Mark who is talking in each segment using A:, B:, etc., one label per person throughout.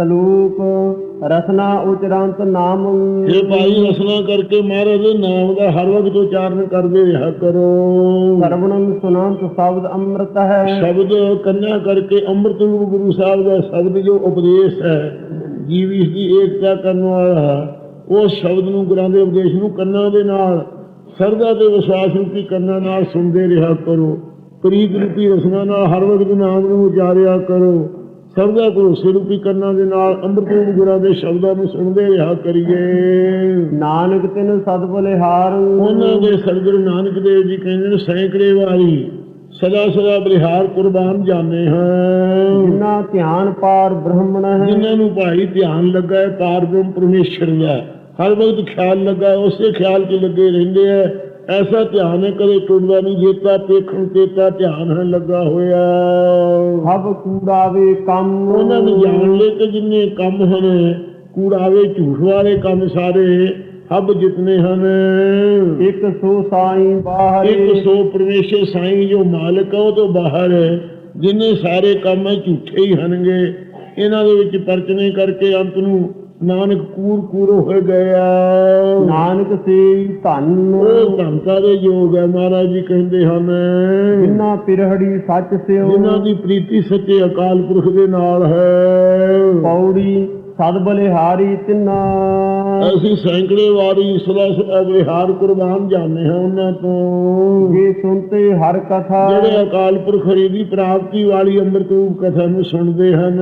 A: ਸਲੂਕ ਰਸਨਾ ਉਚਰੰਤ ਨਾਮ
B: ਇਹ ਭਾਈ ਰਸਨਾ ਕਰਕੇ ਮਹਾਰਾਜ ਦੇ ਨਾਮ ਦਾ ਹਰ ਵਕਤ ਉਚਾਰਨ ਕਰਦੇ ਰਿਹਾ ਕਰੋ।
A: ਸਰਵਣੰ ਸੁਨੰਤ ਸ਼ਬਦ ਅੰਮ੍ਰਿਤ ਹੈ।
B: ਸ਼ਬਦ ਕੰਨਿਆ ਕਰਕੇ ਅੰਮ੍ਰਿਤ ਰੂਪ ਗੁਰੂ ਸਾਹਿਬ ਦਾ ਸ਼ਬਦ ਜੋ ਉਪਦੇਸ਼ ਹੈ ਜੀਵੀ ਦੀ ਏਕਤਾ ਕਰਨ ਵਾਲਾ ਉਸ ਸ਼ਬਦ ਨੂੰ ਗੁਰਾਂ ਦੇ ਉਪਦੇਸ਼ ਨੂੰ ਕੰਨਾਂ ਦੇ ਨਾਲ ਸਰਦਾ ਤੇ ਵਿਸ਼ਵਾਸ ਰੂਪੀ ਕੰਨਾਂ ਨਾਲ ਸੁਣਦੇ ਰਿਹਾ ਕਰੋ। ਪ੍ਰੀਤ ਰੂਪੀ ਰਸਨਾ ਨਾਲ ਹਰ ਵਕਤ ਨਾਮ ਨੂੰ ਉਚਾਰਿਆ ਕਰੋ। ਸਰਦਾ ਭਰੋਸੇ ਰੂਪੀ ਕੰਨਾਂ ਦੇ ਨਾਲ ਅੰਮ੍ਰਿਤ ਰੂਪ ਗੁਰਾਂ ਦੇ ਸ਼ਬਦਾਂ ਨੂੰ ਸੁਣਦੇ ਰਿਹਾ ਕਰੀਏ।
A: ਨਾਨਕ ਤਿਨ ਸਦ ਬਲਿਹਾਰ
B: ਉਹਨਾਂ ਦੇ ਸਰਗੁਰੂ ਨਾਨਕ ਦੇਵ ਜੀ ਕਹਿੰਦੇ ਨੇ ਸੈਂਕੜੇ ਵਾਰੀ ਸਦਾ ਸਦਾ ਬਲਿਹਾਰ ਕੁਰਬਾਨ ਜਾਣੇ ਹਾਂ।
A: ਜਿਨਾ ਧਿਆਨ ਪਾਰ ਬ੍ਰਹਮਣ ਹੈ।
B: ਜਿਨ੍ਹਾਂ ਨੂੰ ਭਾਈ ਧਿਆਨ ਲੱਗਾ ਹੈ ਪਾਰਬ੍ਰਹਮ ਪਰਮੇਸ਼ਰ ਦਾ। ਹਰ ਵਕਤ ਖਿਆਲ ਲੱਗਾ ਉਸੇ ਖਿਆਲ 'ਚ ਲੱਗੇ ਰਹਿੰਦੇ ਐ ਐਸਾ ਧਿਆਨ ਹੈ ਕਦੇ ਟੁੱਟਦਾ ਨਹੀਂ ਜੇਤਾ ਦੇਖਣ ਤੇਤਾ ਧਿਆਨ ਹੈ ਲੱਗਾ ਹੋਇਆ।
A: ਹਬ ਕੂੜਾਵੇ ਕੰਮ।
B: ਉਹਨਾਂ ਨੂੰ ਜਾਣ ਲੈ ਕੇ ਜਿੰਨੇ ਕੰਮ ਹਨ ਕੂੜਾਵੇ ਝੂਠ ਵਾਲੇ ਕੰਮ ਸਾਰੇ ਹੱਬ ਜਿਤਨੇ ਹਨ।
A: ਇੱਕ ਸੋ ਸਾਈ ਬਾਹਰ
B: ਇੱਕ ਸੋ ਪਰਮੇਸ਼ਰ ਸਾਈਂ ਜੋ ਮਾਲਕ ਹੈ ਉਹ ਤੋਂ ਬਾਹਰ ਜਿੰਨੇ ਸਾਰੇ ਕੰਮ ਝੂਠੇ ਹੀ ਹਨਗੇ ਇਹਨਾਂ ਦੇ ਵਿੱਚ ਪਰਚਨੇ ਕਰਕੇ ਅੰਤ ਨੂੰ ਨਾਨਕ ਕੂੜ ਕੂੜ ਹੋਏ ਗਿਆ।
A: ਨਾਨਕ ਸੇ ਧੰਨ।
B: ਉਹ ਧੰਤਾ ਦੇ ਯੋਗ ਹੈ ਮਹਾਰਾਜ ਜੀ ਕਹਿੰਦੇ ਹਨ।
A: ਜਿਨਾ ਪਿਰਹੜੀ ਸੱਚ ਸਿਓ।
B: ਜਿਨ੍ਹਾਂ ਦੀ ਪ੍ਰੀਤੀ ਸੱਚੇ ਅਕਾਲ ਪੁਰਖ ਦੇ ਨਾਲ ਹੈ।
A: ਪੌੜੀ ਸਦ ਬਲਿਹਾਰੀ ਤਿਨਾ।
B: ਅਸੀਂ ਸੈਂਕੜੇ ਵਾਰੀ ਸਦਾ ਸਦਾ ਵਿਹਾਰ ਕੁਰਬਾਨ ਜਾਂਦੇ ਹਾਂ ਉਹਨਾਂ ਤੋਂ।
A: ਜੇ ਸੁਣਤੇ ਹਰ ਕਥਾ।
B: ਜਿਹੜੇ ਅਕਾਲ ਪੁਰਖ ਦੀ ਪ੍ਰਾਪਤੀ ਵਾਲੀ ਅੰਮ੍ਰਿਤ ਰੂਪ ਕਥਾ ਨੂੰ ਸੁਣਦੇ ਹਨ।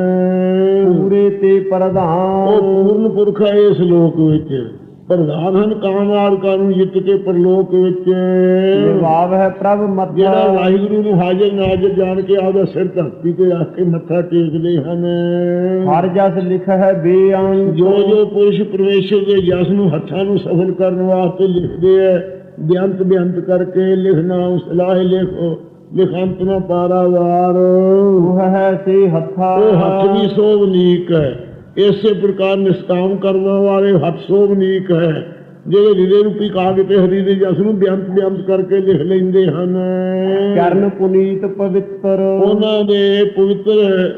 A: ਪੂਰੇ ਤੇ
B: ਉਹ
A: ਪ੍ਰਧਾਨ
B: ਪੂਰਨ ਪੁਰਖ ਹੈ ਇਸ ਲੋਕ ਵਿੱਚ। ਪ੍ਰਧਾਨ ਹਨ ਕਾਮਾਰਕਾਂ ਨੂੰ ਜਿੱਤ ਕੇ ਪਰਲੋਕ ਵਿੱਚ
A: ਜਵਾਬ ਹੈ ਪ੍ਰਭ
B: ਜਿਹੜਾ
A: ਮੱਥਾ
B: ਵਾਹਿਗੁਰੂ ਨੂੰ ਹਾਜ਼ਰ ਨਾਜ਼ਰ ਜਾਣ ਕੇ ਆਪਦਾ ਸਿਰ ਧਰਤੀ ਤੇ ਰੱਖ ਕੇ ਮੱਥਾ ਟੇਕਦੇ ਹਨ।
A: ਹਰ ਜਸ ਲਿਖ ਹੈ ਬੇਅੰਤ
B: ਜੋ ਜੋ ਪੁਰਸ਼ ਪਰਮੇਸ਼ਰ ਦੇ ਜਸ ਨੂੰ ਹੱਥਾਂ ਨੂੰ ਸਫਲ ਕਰਨ ਵਾਸਤੇ ਲਿਖਦੇ ਐ ਬਿਆੰਤ ਬਿਆੰਤ ਕਰਕੇ ਲਿਖਣਾ ਸਲਾਹ ਲਿਖੋ ਲਿਖੰਤ ਨਾ ਪਾਰਾਵਾਰ।
A: ਉਹ ਹੈ ਸੇ ਹੱਥਾ।
B: ਉਹ ਹੱਥ ਵੀ ਸੋਭਨੀਕ ਹੈ ਇਸੇ ਪ੍ਰਕਾਰ ਨਿਸਕਾਮ ਕਰਨ ਵਾਲੇ ਹੱਥ ਸੋਭਨੀਕ ਹੈ ਜਿਹੜੇ ਹਿਰਦੇ ਰੂਪੀ ਕਾਗਜ਼ ਤੇ ਹਰੀ ਦੇ ਜਸ ਨੂੰ ਬਿਆੰਤ ਬਿਆੰਤ ਕਰਕੇ ਲਿਖ ਲੈਂਦੇ ਹਨ।
A: ਚਰਨ ਪੁਨੀਤ ਪਵਿੱਤਰ।
B: ਉਹਨਾਂ ਦੇ ਪਵਿੱਤਰ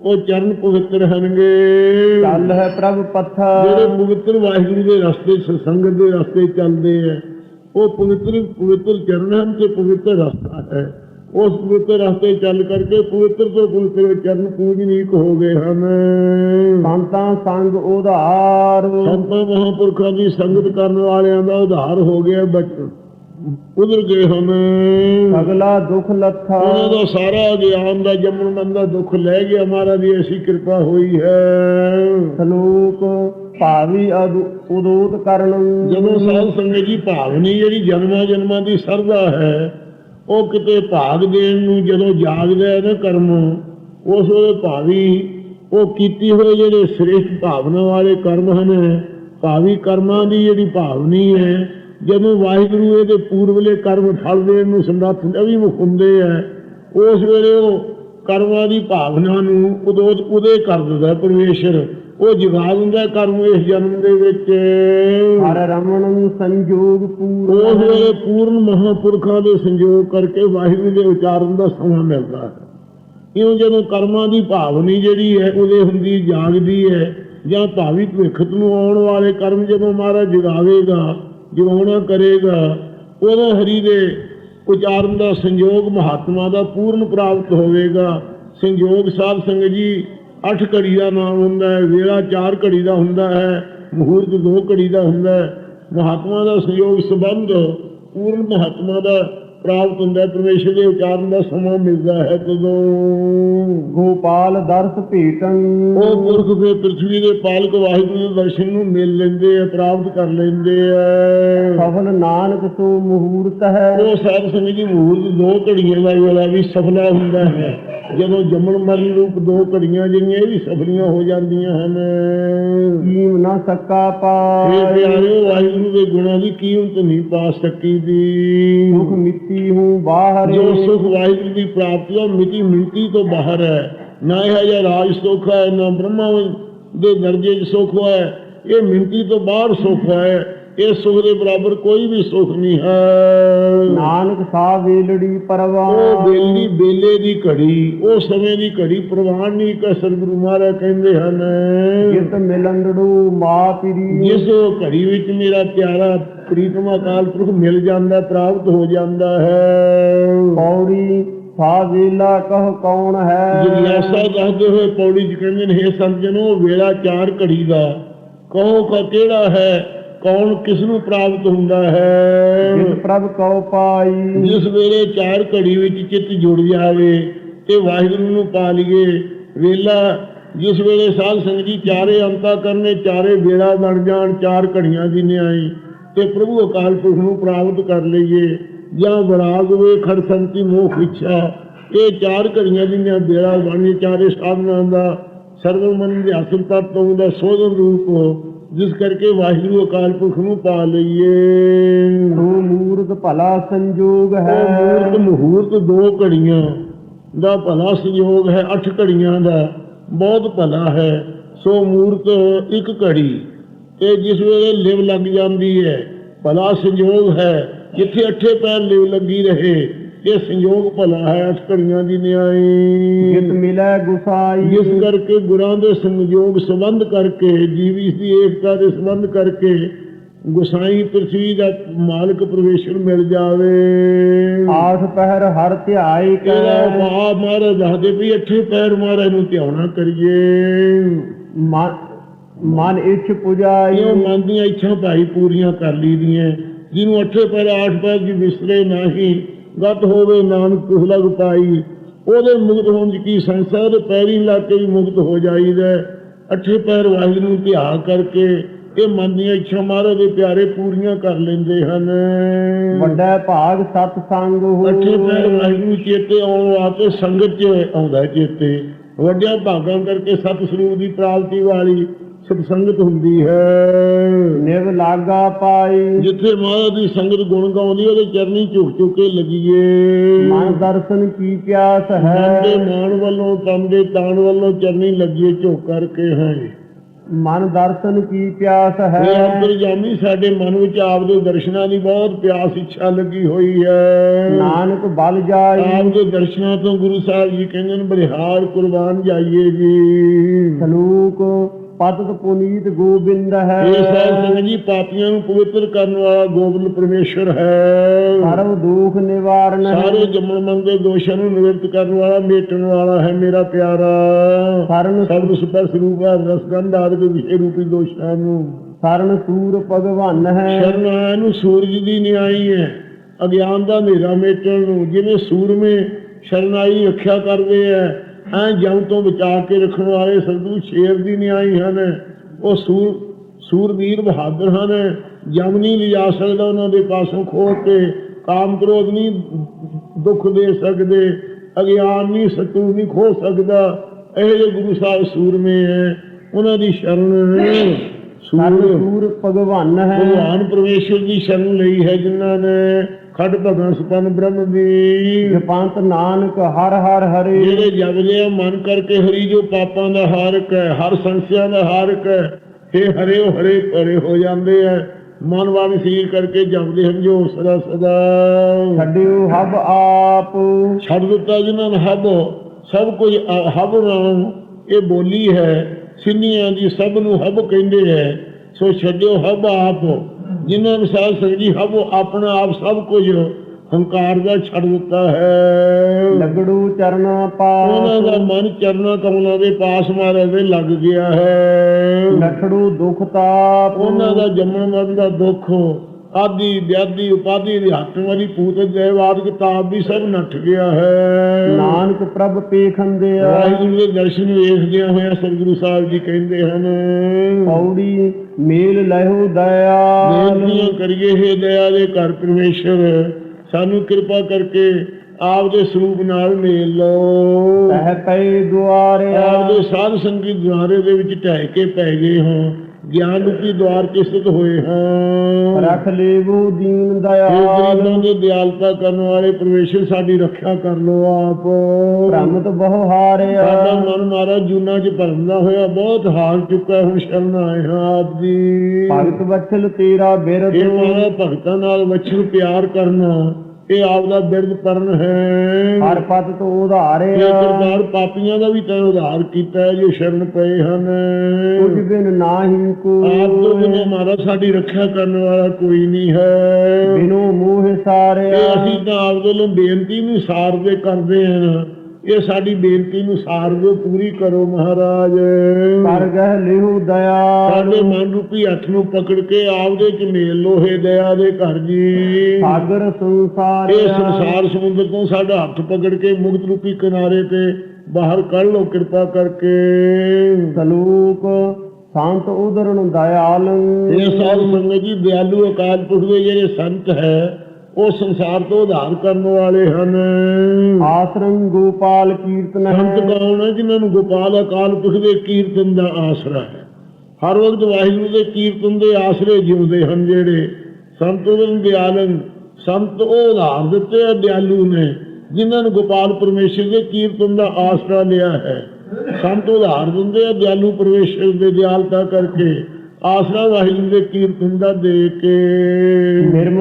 B: ਉਹ ਚਰਨ ਪਵਿੱਤਰ ਹਨਗੇ
A: ਚੱਲ ਹੈ ਪ੍ਰਭ ਪੱਥਾ
B: ਜਿਹੜੇ ਪਵਿੱਤਰ ਵਾਹਿਗੁਰੂ ਦੇ ਰਸਤੇ ਸੰਗਤ ਦੇ ਰਸਤੇ ਚੱਲਦੇ ਆ ਉਹ ਪਵਿੱਤਰ ਪਵਿੱਤਰ ਚਰਨ ਹਨ ਤੇ ਪਵਿੱਤਰ ਰਸਤਾ ਹੈ। ਉਸ ਪਵਿੱਤਰ ਰਸਤੇ ਚੱਲ ਕਰਕੇ ਪਵਿੱਤਰ ਤੋਂ ਪਵਿੱਤਰ ਚਰਨ ਪੂਜਨੀਕ ਹੋ ਗਏ ਹਨ।
A: ਸੰਤਾਂ ਸੰਗ ਉਧਾਰ।
B: ਸੰਤਾਂ ਮਹਾਂਪੁਰਖਾਂ ਦੀ ਸੰਗਤ ਕਰਨ ਵਾਲਿਆਂ ਦਾ ਉਧਾਰ ਹੋ ਗਿਆ ਬਚ ਉਧਰ ਗਏ ਹਨ।
A: ਅਗਲਾ ਦੁਖ ਲੱਥਾ।
B: ਉਹਨਾਂ ਦਾ ਸਾਰਾ ਗਿਆਨ ਦਾ ਜੰਮਣ ਮਨ ਦਾ ਦੁੱਖ ਲੈ ਗਿਆ ਮਹਾਰਾਜ ਦੀ ਐਸੀ ਕਿਰਪਾ ਹੋਈ ਹੈ।
A: ਸਲੋਕ ਭਾਵੀ ਉਦੋਤ ਕਰਨ।
B: ਜਦੋਂ ਸਾਧ ਸੰਗਤ ਜੀ ਭਾਵਨੀ ਜਿਹੜੀ ਜਨਮਾਂ ਜਨਮਾਂ ਦੀ ਸਰਦਾ ਹੈ ਉਹ ਕਿਤੇ ਭਾਗ ਦੇਣ ਨੂੰ ਜਦੋਂ ਜਾਗਦਾ ਹੈ ਨਾ ਕਰਮ, ਉਸ ਵੇਲੇ ਭਾਵੀ ਉਹ ਕੀਤੀ ਹੋਏ ਜਿਹੜੇ ਸ੍ਰੇਸ਼ਟ ਭਾਵਨਾ ਵਾਲੇ ਕਰਮ ਹਨ, ਭਾਵੀ ਕਰਮਾਂ ਦੀ ਜਿਹੜੀ ਭਾਵਨੀ ਹੈ, ਜਦੋਂ ਵਾਹਿਗੁਰੂ ਇਹਦੇ ਪੂਰਵਲੇ ਕਰਮ ਫਲ ਦੇਣ ਨੂੰ ਸਮਰੱਥ ਅਭਿਮੁਖ ਹੁੰਦੇ ਹੈ, ਉਸ ਵੇਲੇ ਉਹ ਕਰਮਾਂ ਦੀ ਭਾਵਨਾ ਨੂੰ ਉਦੋਤ ਉਦੇ ਕਰ ਦਿੰਦਾ ਹੈ ਪਰਮੇਸ਼ਰ। ਉਹ ਜਗਾ ਦਿੰਦਾ ਕਰਮ ਇਸ ਜਨਮ ਦੇ ਵਿੱਚ।
A: ਹਰ ਰਮਣ ਸੰਜੋਗ
B: ਉਸ
A: ਪੂਰਨ
B: ਵੇਲੇ ਪੂਰਨ ਮਹਾਪੁਰਖਾਂ ਦੇ ਸੰਯੋਗ ਕਰਕੇ ਵਾਹਿਗੁਰੂ ਦੇ ਉਚਾਰਨ ਦਾ ਸਮਾਂ ਮਿਲਦਾ ਹੈ। ਇਉਂ ਜਦੋਂ ਕਰਮਾਂ ਦੀ ਭਾਵਨੀ ਜਿਹੜੀ ਹੈ ਉਹਦੇ ਹੁੰਦੀ ਜਾਗਦੀ ਹੈ ਜਾਂ ਭਾਵੀ ਭਵਿੱਖਤ ਨੂੰ ਆਉਣ ਵਾਲੇ ਕਰਮ ਜਦੋਂ ਮਹਾਰਾਜ ਜਗਾਵੇਗਾ ਜਗਾਉਣਾ ਕਰੇਗਾ ਉਦੋਂ ਹਰੀ ਦੇ ਉਚਾਰਨ ਦਾ ਸੰਯੋਗ ਮਹਾਤਮਾ ਦਾ ਪੂਰਨ ਪ੍ਰਾਪਤ ਹੋਵੇਗਾ। ਸੰਯੋਗ ਸਾਧ ਸੰਗਤ ਜੀ ਅੱਠ ਘੜੀ ਦਾ ਨਾਮ ਹੁੰਦਾ ਹੈ ਵੇਲਾ ਚਾਰ ਘੜੀ ਦਾ ਹੁੰਦਾ ਹੈ ਮਹੂਰਤ ਦੋ ਘੜੀ ਦਾ ਹੁੰਦਾ ਹੈ। ਮਹਾਤਮਾ ਦਾ ਸੰਯੋਗ ਸੰਬੰਧ ਪੂਰਨ ਮਹਾਤਮਾ ਦਾ ਪ੍ਰਾਪਤ ਹੁੰਦਾ ਹੈ ਪਰਮੇਸ਼ਰ ਦੇ ਉਚਾਰਨ ਦਾ ਸਮਾਂ ਮਿਲਦਾ ਹੈ ਜਦੋਂ।
A: ਗੋਪਾਲ ਦਰਸ ਭੇਟੰ
B: ਉਹ ਪੁਰਖ ਦੇ ਪ੍ਰਿਥਵੀ ਦੇ ਪਾਲਕ ਵਾਹਿਗੁਰੂ ਦੇ ਦਰਸ਼ਨ ਨੂੰ ਮਿਲ ਲੈਂਦੇ ਆ ਪ੍ਰਾਪਤ ਕਰ ਲੈਂਦੇ ਆ।
A: ਸਫਲ ਨਾਨਕ ਸੋ ਮਹੂਰਤ ਹੈ।
B: ਉਹ ਸਾਧ ਸੰਗਤ ਜੀ ਮੂਰਤ ਦੋ ਘੜੀਆਂ ਦਾ ਵੇਲਾ ਵੀ ਸਫਲਾ ਹੁੰਦਾ ਹੈ। ਜਦੋਂ ਜੰਮਣ ਮਰਨ ਰੂਪ ਦੋ ਘੜੀਆਂ ਜਿਹੜੀਆਂ ਇਹ ਵੀ ਸਫਲੀਆਂ ਹੋ ਜਾਂਦੀਆਂ ਹਨ।
A: ਕੀਮ ਨਾ ਸਕਾ ਪਾਏ।
B: ਪਿਆਰਿਓ ਵਾਹਿਗੁਰੂ ਦੇ ਗੁਣਾਂ ਦੀ ਕੀਮਤ ਨਹੀਂ ਪਾ ਸਕੀ ਦੀ
A: ਸੁਖ ਮਿੱਤੀ ਹੂੰ ਬਾਹਰ।
B: ਜੋ ਸੁਖ ਵਾਹਿਗੁਰੂ ਦੀ ਪ੍ਰਾਪਤੀ ਹੈ ਮਿਤੀ ਮਿਲਤੀ ਤੋਂ ਬਾਹਰ ਹੈ। ਨਾ ਇਹ ਜਿਹਾ ਰਾਜ ਸੁਖ ਹੈ ਨਾ ਬ੍ਰਹਮਾ ਦੇ ਦਰਜੇ 'ਚ ਸੁਖ ਹੈ। ਇਹ ਮਿਲਤੀ ਤੋਂ ਬਾਹਰ ਸੁਖ ਹੈ। ਇਹ ਸੁਖ ਦੇ ਬਰਾਬਰ ਕੋਈ ਵੀ ਸੁਖ ਨਹੀਂ ਹੈ।
A: ਨਾਨਕ ਸਾਹਿਬ ਵੇਲੜੀ
B: ਉਹ
A: ਪਰਵਾਹ
B: ਬੇਲੀ ਬੇਲੇ ਦੀ ਘੜੀ ਉਹ ਸਮੇਂ ਦੀ ਘੜੀ ਪ੍ਰਵਾਨ ਨਹੀਂ ਕਾ ਸਤਿਗੁਰੂ ਮਹਾਰਾਜ ਕਹਿੰਦੇ ਹਨ।
A: ਜਿਤ ਮਿਲੰਦੜੂ ਮਾ ਪਿਰੀ।
B: ਜਿਸ ਘੜੀ ਵਿੱਚ ਮੇਰਾ ਪਿਆਰਾ ਪ੍ਰੀਤਮ ਅਕਾਲ ਪੁਰਖ ਮਿਲ ਜਾਂਦਾ ਪ੍ਰਾਪਤ ਹੋ ਜਾਂਦਾ ਹੈ।
A: ਪੌੜੀ ਵੇਲਾ ਕਹ ਕੌਣ ਹੈ?
B: ਜਿਗਿਆਸਾ ਦੱਸਦੇ ਹੋਏ ਪੌੜੀ ਚ ਕਹਿੰਦੇ ਨੇ ਇਹ ਸਮਝਣੋ ਵੇਲਾ ਚਾਰ ਘੜੀ ਦਾ। ਕਹੋ ਕਾ ਕਿਹੜਾ ਹੈ? ਕੌਣ ਕਿਸ ਨੂੰ ਪ੍ਰਾਪਤ ਹੁੰਦਾ ਹੈ?
A: ਜਿਤ ਪ੍ਰਭ ਕਉ ਪਾਈ।
B: ਜਿਸ ਵੇਲੇ ਚਾਰ ਘੜੀ ਵਿੱਚ ਚਿੱਤ ਜੁੜ ਜਾਵੇ ਤੇ ਵਾਹਿਗੁਰੂ ਨੂੰ ਪਾ ਲਈਏ ਵੇਲਾ ਜਿਸ ਵੇਲੇ ਸਾਧ ਸੰਗਤ ਜੀ ਚਾਰੇ ਅੰਤਾ ਕਰਨੇ ਚਾਰੇ ਵੇਲਾ ਬਣ ਜਾਣ ਚਾਰ ਘੜੀਆਂ ਦੀ ਨਿਆਈ ਤੇ ਪ੍ਰਭੂ ਅਕਾਲ ਪੁਰਖ ਨੂੰ ਪ੍ਰਾਪਤ ਕਰ ਲਈਏ ਜਾਂ ਵਿਰਾਗ ਵੇ ਖੜ ਸੰਤੀ ਮੋਖ ਇੱਛਾ ਇਹ ਚਾਰ ਘੜੀਆਂ ਦੀ ਨਿਆ ਵੇਲਾ ਬਣੀ ਚਾਰੇ ਸਾਧਨਾਂ ਦਾ ਸਰਵ ਮਨ ਦੇ ਆਸਨ ਤਤ ਤੋਂ ਦਾ ਸੋਧਨ ਰੂਪ ਜਿਸ ਕਰਕੇ ਵਾਹਿਗੁਰੂ ਅਕਾਲ ਪੁਰਖ ਨੂੰ ਪਾ ਲਈਏ।
A: ਸੋ ਮੂਰਤ ਭਲਾ ਸੰਜੋਗ ਹੈ।
B: ਮੂਰਤ ਮੁਹੂਰਤ ਦੋ ਘੜੀਆਂ ਦਾ ਭਲਾ ਸੰਯੋਗ ਹੈ ਅੱਠ ਘੜੀਆਂ ਦਾ ਬਹੁਤ ਭਲਾ ਹੈ। ਸੋ ਮੂਰਤ ਇੱਕ ਘੜੀ ਤੇ ਜਿਸ ਵੇਲੇ ਲਿਵ ਲੱਗ ਜਾਂਦੀ ਹੈ ਭਲਾ ਸੰਯੋਗ ਹੈ। ਜਿੱਥੇ ਅੱਠੇ ਪੈਰ ਲਿਵ ਲੱਗੀ ਰਹੇ ਇਹ ਸੰਯੋਗ ਭਲਾ ਹੈ ਘੜੀਆਂ ਦੀ
A: ਜਿਤ
B: ਨਿਆਈ
A: ਮਿਲੈ ਗੁਸਾਈ।
B: ਜਿਸ ਕਰਕੇ ਗੁਰਾਂ ਦੇ ਸੰਯੋਗ ਸੰਬੰਧ ਕਰਕੇ ਜੀਵੀ ਦੀ ਏਕਤਾ ਦੇ ਸੰਬੰਧ ਕਰਕੇ ਗੁਸਾਈ ਪ੍ਰਥਵੀ ਦਾ ਮਾਲਕ ਪਰਮੇਸ਼ਰ ਮਿਲ ਜਾਵੇ।
A: ਆਠ ਪਹਿਰ ਹਰ ਧਿਆਈ ਕੈ।
B: ਮਹਾ ਮਹਾਰਾਜ ਦੱਸਦੇ ਵੀ ਅੱਠੇ ਪੈਰ ਮਹਾਰਾਜ ਨੂੰ ਧਿਆਉਣਾ ਕਰੀਏ।
A: ਮਨ ਇੱਛ ਪੁਜਾਈ।
B: ਇਹ ਮਨ ਦੀਆਂ ਇੱਛਾ ਭਾਈ ਪੂਰੀਆਂ ਕਰ ਲਈਦੀਆਂ। ਜਿਹਨੂੰ ਅੱਠੇ ਪੈਰ ਆਠ ਪੈਰ ਦੀ ਵਿਸਰੇ ਨਹੀਂ ਗਤ ਹੋਵੇ ਨਾਨਕ ਲਗ ਪਾਈ ਉਹਦੇ ਮੁਕਤ ਹੋਣ ਦੀ ਕੀ ਸੰਸਾਰ ਦੇ ਪੈਰੀ ਲਾ ਕੇ ਵੀ ਮੁਕਤ ਹੋ ਜਾਈਦਾ ਅੱਠੇ ਪੈਰ ਵਾਹਿਗੁਰੂ ਨੂੰ ਧਿਆਨ ਕਰਕੇ ਇਹ ਮਨ ਦੀਆਂ ਇੱਛਾ ਮਹਾਰਾਜ ਦੇ ਪਿਆਰੇ ਪੂਰੀਆਂ ਕਰ ਲੈਂਦੇ ਹਨ।
A: ਵੱਡਾ ਭਾਗ ਸਤ ਸੰਗ ਹੋ।
B: ਅੱਠੇ ਪੈਰ ਵਾਹਿਗੁਰੂ ਚੇਤੇ ਆਉਣ ਵਾਸਤੇ ਸੰਗਤ ਚ ਆਉਂਦਾ ਹੈ ਚੇਤੇ। ਵੱਡਿਆਂ ਭਾਗਾਂ ਕਰਕੇ ਸਤ ਸਰੂਪ ਦੀ ਪ੍ਰਾਪਤੀ ਵਾਲੀ ਸਤਸੰਗਤ ਹੁੰਦੀ ਹੈ।
A: ਨਿਵ ਲਾਗਾ ਪਾਈ।
B: ਜਿੱਥੇ ਮਹਾਰਾਜ ਦੀ ਸੰਗਤ ਗੁਣ ਗਾਉਂਦੀ ਉਹਦੇ ਚਰਨੀ ਝੁਕ ਝੁਕ ਕੇ ਲੱਗੀਏ।
A: ਮਨ ਦਰਸ਼ਨ ਕੀ ਪਿਆਸ ਹੈ।
B: ਦੇ ਮਾਣ ਵੱਲੋਂ ਕੰਮ ਦੇ ਤਾਣ ਵੱਲੋਂ ਚਰਨੀ ਲੱਗੀਏ ਝੁਕ ਕਰਕੇ ਹੈ।
A: ਮਨ ਦਰਸ਼ਨ ਕੀ ਪਿਆਸ ਹੈ।
B: ਅੰਤਰਜਾਮੀ ਸਾਡੇ ਮਨ ਵਿੱਚ ਆਪਦੇ ਦਰਸ਼ਨਾਂ ਦੀ ਬਹੁਤ ਪਿਆਸ ਇੱਛਾ ਲੱਗੀ ਹੋਈ ਹੈ।
A: ਨਾਨਕ ਬਲ ਜਾਈ।
B: ਆਪ ਦੇ ਦਰਸ਼ਨਾਂ ਤੋਂ ਗੁਰੂ ਸਾਹਿਬ ਜੀ ਕਹਿੰਦੇ ਨੇ ਬਲਿਹਾਰ ਕੁਰਬਾਨ ਜਾਈਏ ਜੀ।
A: ਸਲੂਕ ਪਤਤ ਪੁਨੀਤ ਗੋਬਿੰਦ ਹੈ।
B: ਇਹ ਸਾਧ ਸੰਗਤ ਜੀ ਪਾਪੀਆਂ ਨੂੰ ਪਵਿੱਤਰ ਕਰਨ ਵਾਲਾ ਗੋਬਿੰਦ ਪਰਮੇਸ਼ਰ ਹੈ।
A: ਸਰਵ ਦੁਖ ਨਿਵਾਰਨ ਹੈ।
B: ਸਾਰੇ ਜੰਮਣ ਮਨ ਦੇ ਦੋਸ਼ਾਂ ਨੂੰ ਨਿਵਰਤ ਕਰਨ ਵਾਲਾ ਮੇਟਣ ਵਾਲਾ ਹੈ ਮੇਰਾ ਪਿਆਰਾ।
A: ਸਰਨ
B: ਸਬਦ ਸੁਪਰ ਸਰੂਪ ਹੈ ਰਸਗੰਧ ਆਦਿ ਦੇ ਵਿਸ਼ੇ ਰੂਪੀ ਦੋਸ਼ਾਂ ਨੂੰ।
A: ਸਰਨ ਸੂਰ ਭਗਵਾਨ ਹੈ।
B: ਸ਼ਰਨ ਨੂੰ ਸੂਰਜ ਦੀ ਨਿਆਈ ਹੈ। ਅਗਿਆਨ ਦਾ ਹਨੇਰਾ ਮੇਟਣ ਨੂੰ ਜਿਵੇਂ ਸੂਰਮੇ ਸ਼ਰਨਾਈ ਰੱਖਿਆ ਕਰਦੇ ਐ ਐ ਜਮ ਤੋਂ ਬਚਾ ਕੇ ਰੱਖਣ ਵਾਲੇ ਸਤਿਗੁਰੂ ਸ਼ੇਰ ਦੀ ਨਿਆਈ ਹਨ। ਉਹ ਸੂਰ ਸੂਰਵੀਰ ਬਹਾਦਰ ਹਨ। ਜਮ ਨਹੀਂ ਲਿਜਾ ਸਕਦਾ ਉਹਨਾਂ ਦੇ ਪਾਸੋਂ ਖੋ ਕੇ। ਕਾਮ ਕ੍ਰੋਧ ਨਹੀਂ ਦੁੱਖ ਦੇ ਸਕਦੇ। ਅਗਿਆਨ ਨਹੀਂ ਸਤੂ ਨਹੀਂ ਖੋ ਸਕਦਾ। ਇਹ ਜੇ ਗੁਰੂ ਸਾਹਿਬ ਸੂਰਮੇ ਹੈ। ਉਹਨਾਂ ਦੀ ਸ਼ਰਨ
A: ਸਰਨ
B: ਸੂਰ
A: ਸੂਰ ਭਗਵਾਨ ਹੈ।
B: ਭਗਵਾਨ ਪਰਮੇਸ਼ਰ ਦੀ ਸ਼ਰਨ ਲਈ ਹੈ ਜਿਨ੍ਹਾਂ ਨੇ ਖੜ ਭਗਵਾਨ ਸੁਪਨ ਬ੍ਰਹਮ ਦੀ
A: ਜਪੰਤ ਨਾਨਕ ਹਰ ਹਰ ਹਰੇ।
B: ਜਿਹੜੇ ਜਪਦੇ ਆ ਮਨ ਕਰਕੇ ਹਰੀ ਜੋ ਪਾਪਾਂ ਦਾ ਹਾਰਕ ਹੈ ਹਰ ਸੰਸਿਆ ਦਾ ਹਾਰਕ ਹੈ ਇਹ ਹਰੇ ਹਰੇ ਭਰੇ ਹੋ ਜਾਂਦੇ ਆ ਮਨ ਵਾਲੀ ਸਰੀਰ ਕਰਕੇ ਜਪਦੇ ਹਨ ਜੋ ਸਦਾ ਸਦਾ।
A: ਛੱਡਿਓ ਹਬ ਆਪ।
B: ਛੱਡ ਦਿੱਤਾ ਜਿਨ੍ਹਾਂ ਨੇ ਹੱਬ ਸਭ ਕੁਝ ਹੱਬ ਨਾਮ ਇਹ ਬੋਲੀ ਹੈ। ਸਿੰਨੀਆਂ ਦੀ ਸਭ ਨੂੰ ਹੱਬ ਕਹਿੰਦੇ ਹੈ ਸੋ ਛੱਡਿਓ ਹੱਬ ਆਪ। ਜਿਨ੍ਹਾਂ ਨੇ ਸਾਧ ਸੰਗਤ ਜੀ ਹੱਬ ਆਪਣਾ ਆਪ ਸਭ ਕੁਝ ਹੰਕਾਰ ਦਾ ਛੱਡ ਦਿੱਤਾ ਹੈ।
A: ਲਗੜੂ ਚਰਨਾ
B: ਉਹਨਾਂ ਦਾ
A: ਪਾਸ
B: ਮਨ ਚਰਨਾ ਕਮਲਾਂ ਦੇ ਪਾਸ ਮਾਰੇ ਦੇ ਲੱਗ ਗਿਆ ਹੈ।
A: ਲਖੜੂ ਦੁਖ ਤਾਪ।
B: ਉਹਨਾਂ ਦਾ ਜੰਮਣ ਮਰਨ ਦਾ ਦੁੱਖ ਆਦੀ ਵਿਆਦੀ ਉਪਾਦੀ ਦੇ ਹੱਥ ਵਾਲੀ ਪੂਤ ਦੇਵਾਦ ਕਿਤਾਬ ਵੀ ਸਭ ਨੱਠ ਗਿਆ ਹੈ।
A: ਨਾਨਕ ਪ੍ਰਭ ਪੇਖੰਦਿਆ
B: ਵਾਹਿਗੁਰੂ ਦੇ ਦਰਸ਼ਨ ਵੇਖਦਿਆਂ ਹੋਇਆ ਸਤਿਗੁਰੂ ਸਾਹਿਬ ਜੀ ਕਹਿੰਦੇ ਹਨ
A: ਪੌੜੀ ਮੇਲ ਲਹਿਓ ਦਇਆਲ
B: ਬੇਨਤੀਆਂ ਕਰੀਏ ਹੈ ਦਇਆ ਦੇ ਘਰ ਪਰਮੇਸ਼ਰ ਸਾਨੂੰ ਕਿਰਪਾ ਕਰਕੇ ਆਪ ਦੇ ਸਰੂਪ ਨਾਲ ਮੇਲ ਲਓ।
A: ਕਹਿ ਪਏ ਦੁਆਰੇ
B: ਆਪ ਦੇ ਸਾਧ ਸੰਗਤ ਦੁਆਰੇ ਦੇ ਵਿੱਚ ਢਹਿ ਕੇ ਪੈ ਗਏ ਹਾਂ। ਗਿਆਨ ਰੂਪੀ ਦਵਾਰ ਤੇ ਸਥਿਤ ਹੋਏ ਹਾਂ।
A: ਰਖ ਲੇਵੋ ਦੀਨ ਦਇਆਲ।
B: ਗਰੀਬਾਂ ਦੇ ਦਿਆਲਤਾ ਕਰਨ ਵਾਲੇ ਪਰਮੇਸ਼ਰ ਸਾਡੀ ਰੱਖਿਆ ਕਰ ਲੋ ਆਪ।
A: ਭ੍ਰਮਤ ਬਹੁ
B: ਸਾਡਾ
A: ਹਾਰਿਆ
B: ਮਨ ਮਾਰਾ ਜੂਨਾ ਚ ਭਰਮਦਾ ਹੋਇਆ ਬਹੁਤ ਹਾਰ ਚੁੱਕਾ ਹੁਣ ਸ਼ਰਨ ਆਏ ਹਾਂ ਆਪ ਜੀ।
A: ਭਗਤ ਵਛਲ ਤੇਰਾ ਬਿਰਦ
B: ਇਹ ਮਾਰਾ ਭਗਤਾਂ ਨਾਲ ਵਛਲ ਪਿਆਰ ਕਰਨਾ ਇਹ ਆਪ ਦਾ ਬਿਰਦ ਪਰਨ ਹੈ।
A: ਹਰ ਪਤ ਤੋਂ
B: ਇਹ
A: ਉਧਾਰਿਆ
B: ਸਰਦਾਰ ਪਾਪੀਆਂ ਦਾ ਵੀ ਤੈ ਉਧਾਰ ਕੀਤਾ ਹੈ ਜੋ ਸ਼ਰਨ ਪਏ ਹਨ।
A: ਕੁਝ ਬਿਨ ਨਾਹੀ ਕੋ
B: ਆਪ ਤੋਂ ਬਿਨਾਂ ਮਾਰਾ ਸਾਡੀ ਰੱਖਿਆ ਕਰਨ ਵਾਲਾ ਕੋਈ ਨਹੀਂ ਹੈ।
A: ਬਿਨੋ ਮੋਹ
B: ਇਹ
A: ਸਾਰਿਆ
B: ਅਸੀਂ ਤਾਂ ਆਪ ਵੱਲੋਂ ਬੇਨਤੀ ਨੂੰ ਸਾਰਦੇ ਕਰਦੇ ਹਾਂ। ਇਹ ਸਾਡੀ ਬੇਨਤੀ ਨੂੰ ਸਾਰਦੇ ਪੂਰੀ ਕਰੋ ਮਹਾਰਾਜ।
A: ਕਰ ਗਹਿ ਲਿਹੁ ਦਇਆ।
B: ਸਾਡੇ ਮਨ ਰੂਪੀ ਹੱਥ ਨੂੰ ਪਕੜ ਕੇ ਆਪਦੇ ਚ ਮੇਲ ਲੋਹੇ ਦਇਆ ਦੇ ਘਰ ਜੀ।
A: ਸਾਗਰ
B: ਇਹ
A: ਸੰਸਾਰਿਆ
B: ਸੰਸਾਰ ਸਮੁੰਦਰ ਤੋਂ ਸਾਡਾ ਹੱਥ ਪਕੜ ਕੇ ਮੁਕਤ ਰੂਪੀ ਕਿਨਾਰੇ ਤੇ ਬਾਹਰ ਕੱਢ ਲਓ ਕਿਰਪਾ ਕਰਕੇ।
A: ਸਲੂਕ ਸੰਤ ਉਦਰਣ ਦਇਆਲ।
B: ਇਹ ਸਾਧ ਸੰਗਤ ਜੀ ਦਿਆਲੂ ਅਕਾਲ ਪੁਰਖ ਦੇ ਜਿਹੜੇ ਸੰਤ ਹੈ ਉਹ ਸੰਸਾਰ ਤੋਂ ਉਧਾਰ ਕਰਨ ਵਾਲੇ ਹਨ।
A: ਆਸਰੰ ਗੋਪਾਲ ਕੀਰਤਨ
B: ਸੰਤ ਕੌਣ ਹੈ ਜਿਨ੍ਹਾਂ ਨੂੰ ਗੋਪਾਲ ਅਕਾਲ ਪੁਰਖ ਦੇ ਕੀਰਤਨ ਦਾ ਆਸਰਾ ਹੈ? ਹਰ ਵਕਤ ਵਾਹਿਗੁਰੂ ਦੇ ਕੀਰਤਨ ਦੇ ਆਸਰੇ ਜਿਉਂਦੇ ਹਨ ਜਿਹੜੇ ਸੰਤ ਉਹਨਾਂ ਦਿਆਲਨ ਸੰਤ ਉਹ ਉਧਾਰ ਦਿੱਤੇ ਆ ਦਿਆਲੂ ਨੇ ਜਿਨ੍ਹਾਂ ਨੂੰ ਗੋਪਾਲ ਪਰਮੇਸ਼ਰ ਦੇ ਕੀਰਤਨ ਦਾ ਆਸਰਾ ਲਿਆ ਹੈ। ਸੰਤ ਉਧਾਰ ਦਿੰਦੇ ਆ ਦਿਆਲੂ ਪਰਮੇਸ਼ਰ ਦੇ ਦਿਆਲਤਾ ਕਰਕੇ ਆਸਰਾ ਵਾਹਿਗੁਰੂ ਦੇ ਕੀਰਤਨ ਦਾ ਦੇ ਕੇ।